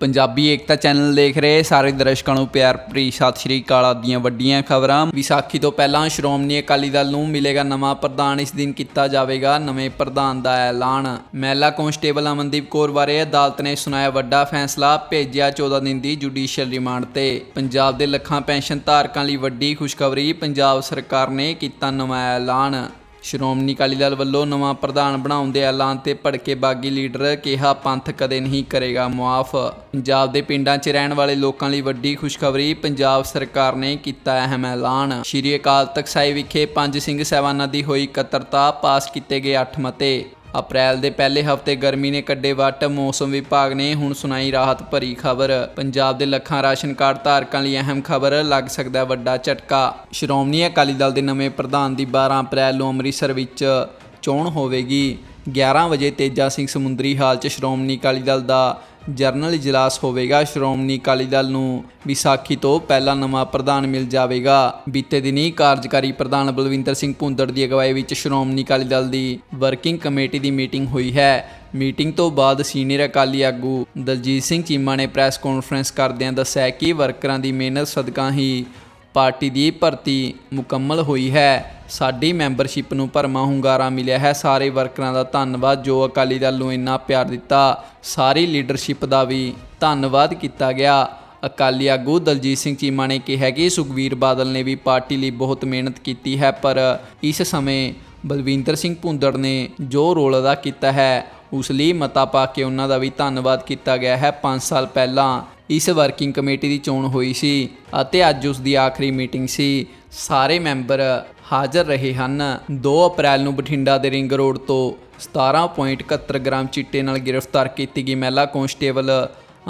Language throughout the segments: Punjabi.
ਪੰਜਾਬੀ ਏਕਤਾ ਚੈਨਲ ਦੇਖ ਰਹੇ ਸਾਰੇ ਦਰਸ਼ਕਾਂ ਨੂੰ ਪਿਆਰ ਭਰੀ ਸਤਿ ਸ਼੍ਰੀ ਅਕਾਲ ਆਪ ਦੀਆਂ ਵੱਡੀਆਂ ਖਬਰਾਂ। ਵਿਸਾਖੀ ਤੋਂ ਪਹਿਲਾਂ ਸ਼੍ਰੋਮਣੀ ਅਕਾਲੀ ਦਲ ਨੂੰ ਮਿਲੇਗਾ ਨਵਾਂ ਪ੍ਰਧਾਨ। ਇਸ ਦਿਨ ਕੀਤਾ ਜਾਵੇਗਾ ਨਵੇਂ ਪ੍ਰਧਾਨ ਦਾ ਐਲਾਨ। ਮਹਿਲਾ ਕਾਂਸਟੇਬਲ ਅਮਨਦੀਪ ਕੌਰ ਬਾਰੇ ਅਦਾਲਤ ਨੇ ਸੁਣਾਇਆ ਵੱਡਾ ਫੈਸਲਾ, ਭੇਜਿਆ 14 ਦਿਨ ਦੀ ਜੁਡੀਸ਼ੀਅਲ ਰਿਮਾਂਡ ਤੇ। ਪੰਜਾਬ ਦੇ ਲੱਖਾਂ ਪੈਨਸ਼ਨ ਧਾਰਕਾਂ ਲਈ ਵੱਡੀ ਖੁਸ਼ਖਬਰੀ, ਪੰਜਾਬ ਸਰਕਾਰ ਨੇ ਕੀਤਾ ਨਵਾਂ ਐਲਾਨ। ਸ਼੍ਰੋਮਣੀ ਅਕਾਲੀ ਦਲ ਵੱਲੋਂ ਨਵਾਂ ਪ੍ਰਧਾਨ ਬਣਾਉਣ ਦੇ ਐਲਾਨ ਤੇ ਭੜਕੇ ਬਾਗੀ ਲੀਡਰ ਕਿਹਾ, ਪੰਥ ਕਦੇ ਨਹੀਂ ਕਰੇਗਾ ਮੁਆਫ। ਪੰਜਾਬ ਦੇ ਪਿੰਡਾਂ 'ਚ ਰਹਿਣ ਵਾਲੇ ਲੋਕਾਂ ਲਈ ਵੱਡੀ ਖੁਸ਼ਖਬਰੀ ਪੰਜਾਬ ਸਰਕਾਰ ਨੇ ਕੀਤਾ ਅਹਿਮ ਐਲਾਨ। ਸ਼੍ਰੀ ਅਕਾਲ ਤਖਤ ਸਾਹਿਬ ਵਿਖੇ ਪੰਜ ਸਿੰਘ ਸਾਹਿਬਾਨਾਂ ਦੀ ਹੋਈ ਇਕੱਤਰਤਾ ਪਾਸ ਕੀਤੇ ਗਏ 8 ਮਤੇ। ਅਪ੍ਰੈਲ ਦੇ ਪਹਿਲੇ ਹਫ਼ਤੇ ਗਰਮੀ ਨੇ ਕੱਢੇ ਵੱਟ, ਮੌਸਮ ਵਿਭਾਗ ਨੇ ਹੁਣ ਸੁਣਾਈ ਰਾਹਤ ਭਰੀ ਖਬਰ। ਪੰਜਾਬ ਦੇ ਲੱਖਾਂ ਰਾਸ਼ਨ ਕਾਰਡ ਧਾਰਕਾਂ ਲਈ ਅਹਿਮ ਖਬਰ, ਲੱਗ ਸਕਦਾ ਵੱਡਾ ਝਟਕਾ। ਸ਼੍ਰੋਮਣੀ ਅਕਾਲੀ ਦਲ ਦੇ ਨਵੇਂ ਪ੍ਰਧਾਨ ਦੀ 12 ਅਪ੍ਰੈਲ ਨੂੰ ਅੰਮ੍ਰਿਤਸਰ ਵਿੱਚ ਚੋਣ ਹੋਵੇਗੀ। 11 ਵਜੇ ਤੇਜਾ ਸਿੰਘ ਸਮੁੰਦਰੀ ਹਾਲ 'ਚ ਸ਼੍ਰੋਮਣੀ ਅਕਾਲੀ ਦਲ ਦਾ ਜਰਨਲ ਇਜਲਾਸ ਹੋਵੇਗਾ। ਸ਼੍ਰੋਮਣੀ ਅਕਾਲੀ ਦਲ ਨੂੰ ਵਿਸਾਖੀ ਤੋਂ ਪਹਿਲਾਂ ਨਵਾਂ ਪ੍ਰਧਾਨ ਮਿਲ ਜਾਵੇਗਾ। ਬੀਤੇ ਦਿਨੀ ਕਾਰਜਕਾਰੀ ਪ੍ਰਧਾਨ ਬਲਵਿੰਦਰ ਸਿੰਘ ਭੁੰਦੜ ਦੀ ਅਗਵਾਈ ਵਿੱਚ ਸ਼੍ਰੋਮਣੀ ਅਕਾਲੀ ਦਲ ਦੀ ਵਰਕਿੰਗ ਕਮੇਟੀ ਦੀ ਮੀਟਿੰਗ ਹੋਈ ਹੈ। ਮੀਟਿੰਗ ਤੋਂ ਬਾਅਦ ਸੀਨੀਅਰ ਅਕਾਲੀ ਆਗੂ ਦਲਜੀਤ ਸਿੰਘ ਚੀਮਾ ਨੇ ਪ੍ਰੈਸ ਕਾਨਫਰੰਸ ਕਰਦਿਆਂ ਦੱਸਿਆ ਕਿ ਵਰਕਰਾਂ ਦੀ ਮਿਹਨਤ ਸਦਕਾ ਹੀ ਪਾਰਟੀ ਦੀ ਭਰਤੀ ਮੁਕੰਮਲ ਹੋਈ ਹੈ। ਸਾਡੀ ਮੈਂਬਰਸ਼ਿਪ ਨੂੰ ਭਰਮਾ ਹੁੰਗਾਰਾ ਮਿਲਿਆ ਹੈ। ਸਾਰੇ ਵਰਕਰਾਂ ਦਾ ਧੰਨਵਾਦ। ਜੋ ਅਕਾਲੀ ਦਲ ਨੂੰ ਇੰਨਾ ਪਿਆਰ ਦਿੱਤਾ, ਸਾਰੀ ਲੀਡਰਸ਼ਿਪ ਦਾ ਵੀ ਧੰਨਵਾਦ ਕੀਤਾ ਗਿਆ। ਅਕਾਲੀ ਆਗੂ ਦਲਜੀਤ ਸਿੰਘ ਚੀਮਾ ਨੇ ਕਿਹਾ ਕਿ ਸੁਖਵੀਰ ਬਾਦਲ ਨੇ ਵੀ ਪਾਰਟੀ ਲਈ ਬਹੁਤ ਮਿਹਨਤ ਕੀਤੀ ਹੈ, ਪਰ ਇਸ ਸਮੇਂ ਬਲਵਿੰਦਰ ਸਿੰਘ ਭੁੰਦੜ ਨੇ ਜੋ ਰੋਲ ਅਦਾ ਕੀਤਾ ਹੈ, ਉਸ ਲਈ ਮਤਾ ਪਾ ਕੇ ਉਹਨਾਂ ਦਾ ਵੀ ਧੰਨਵਾਦ ਕੀਤਾ ਗਿਆ ਹੈ। 5 ਸਾਲ ਪਹਿਲਾਂ ਇਸ ਵਰਕਿੰਗ ਕਮੇਟੀ ਦੀ ਚੋਣ ਹੋਈ ਸੀ ਅਤੇ ਅੱਜ ਉਸ ਦੀ ਆਖਰੀ ਮੀਟਿੰਗ ਸੀ। ਸਾਰੇ ਮੈਂਬਰ ਹਾਜ਼ਰ ਰਹੇ ਹਨ। 2 ਅਪ੍ਰੈਲ ਨੂੰ ਬਠਿੰਡਾ ਦੇ ਰਿੰਗ ਰੋਡ ਤੋਂ 17.71 ਗ੍ਰਾਮ ਚਿੱਟੇ ਨਾਲ ਗ੍ਰਿਫਤਾਰ ਕੀਤੀ ਗਈ ਮਹਿਲਾ ਕਾਂਸਟੇਬਲ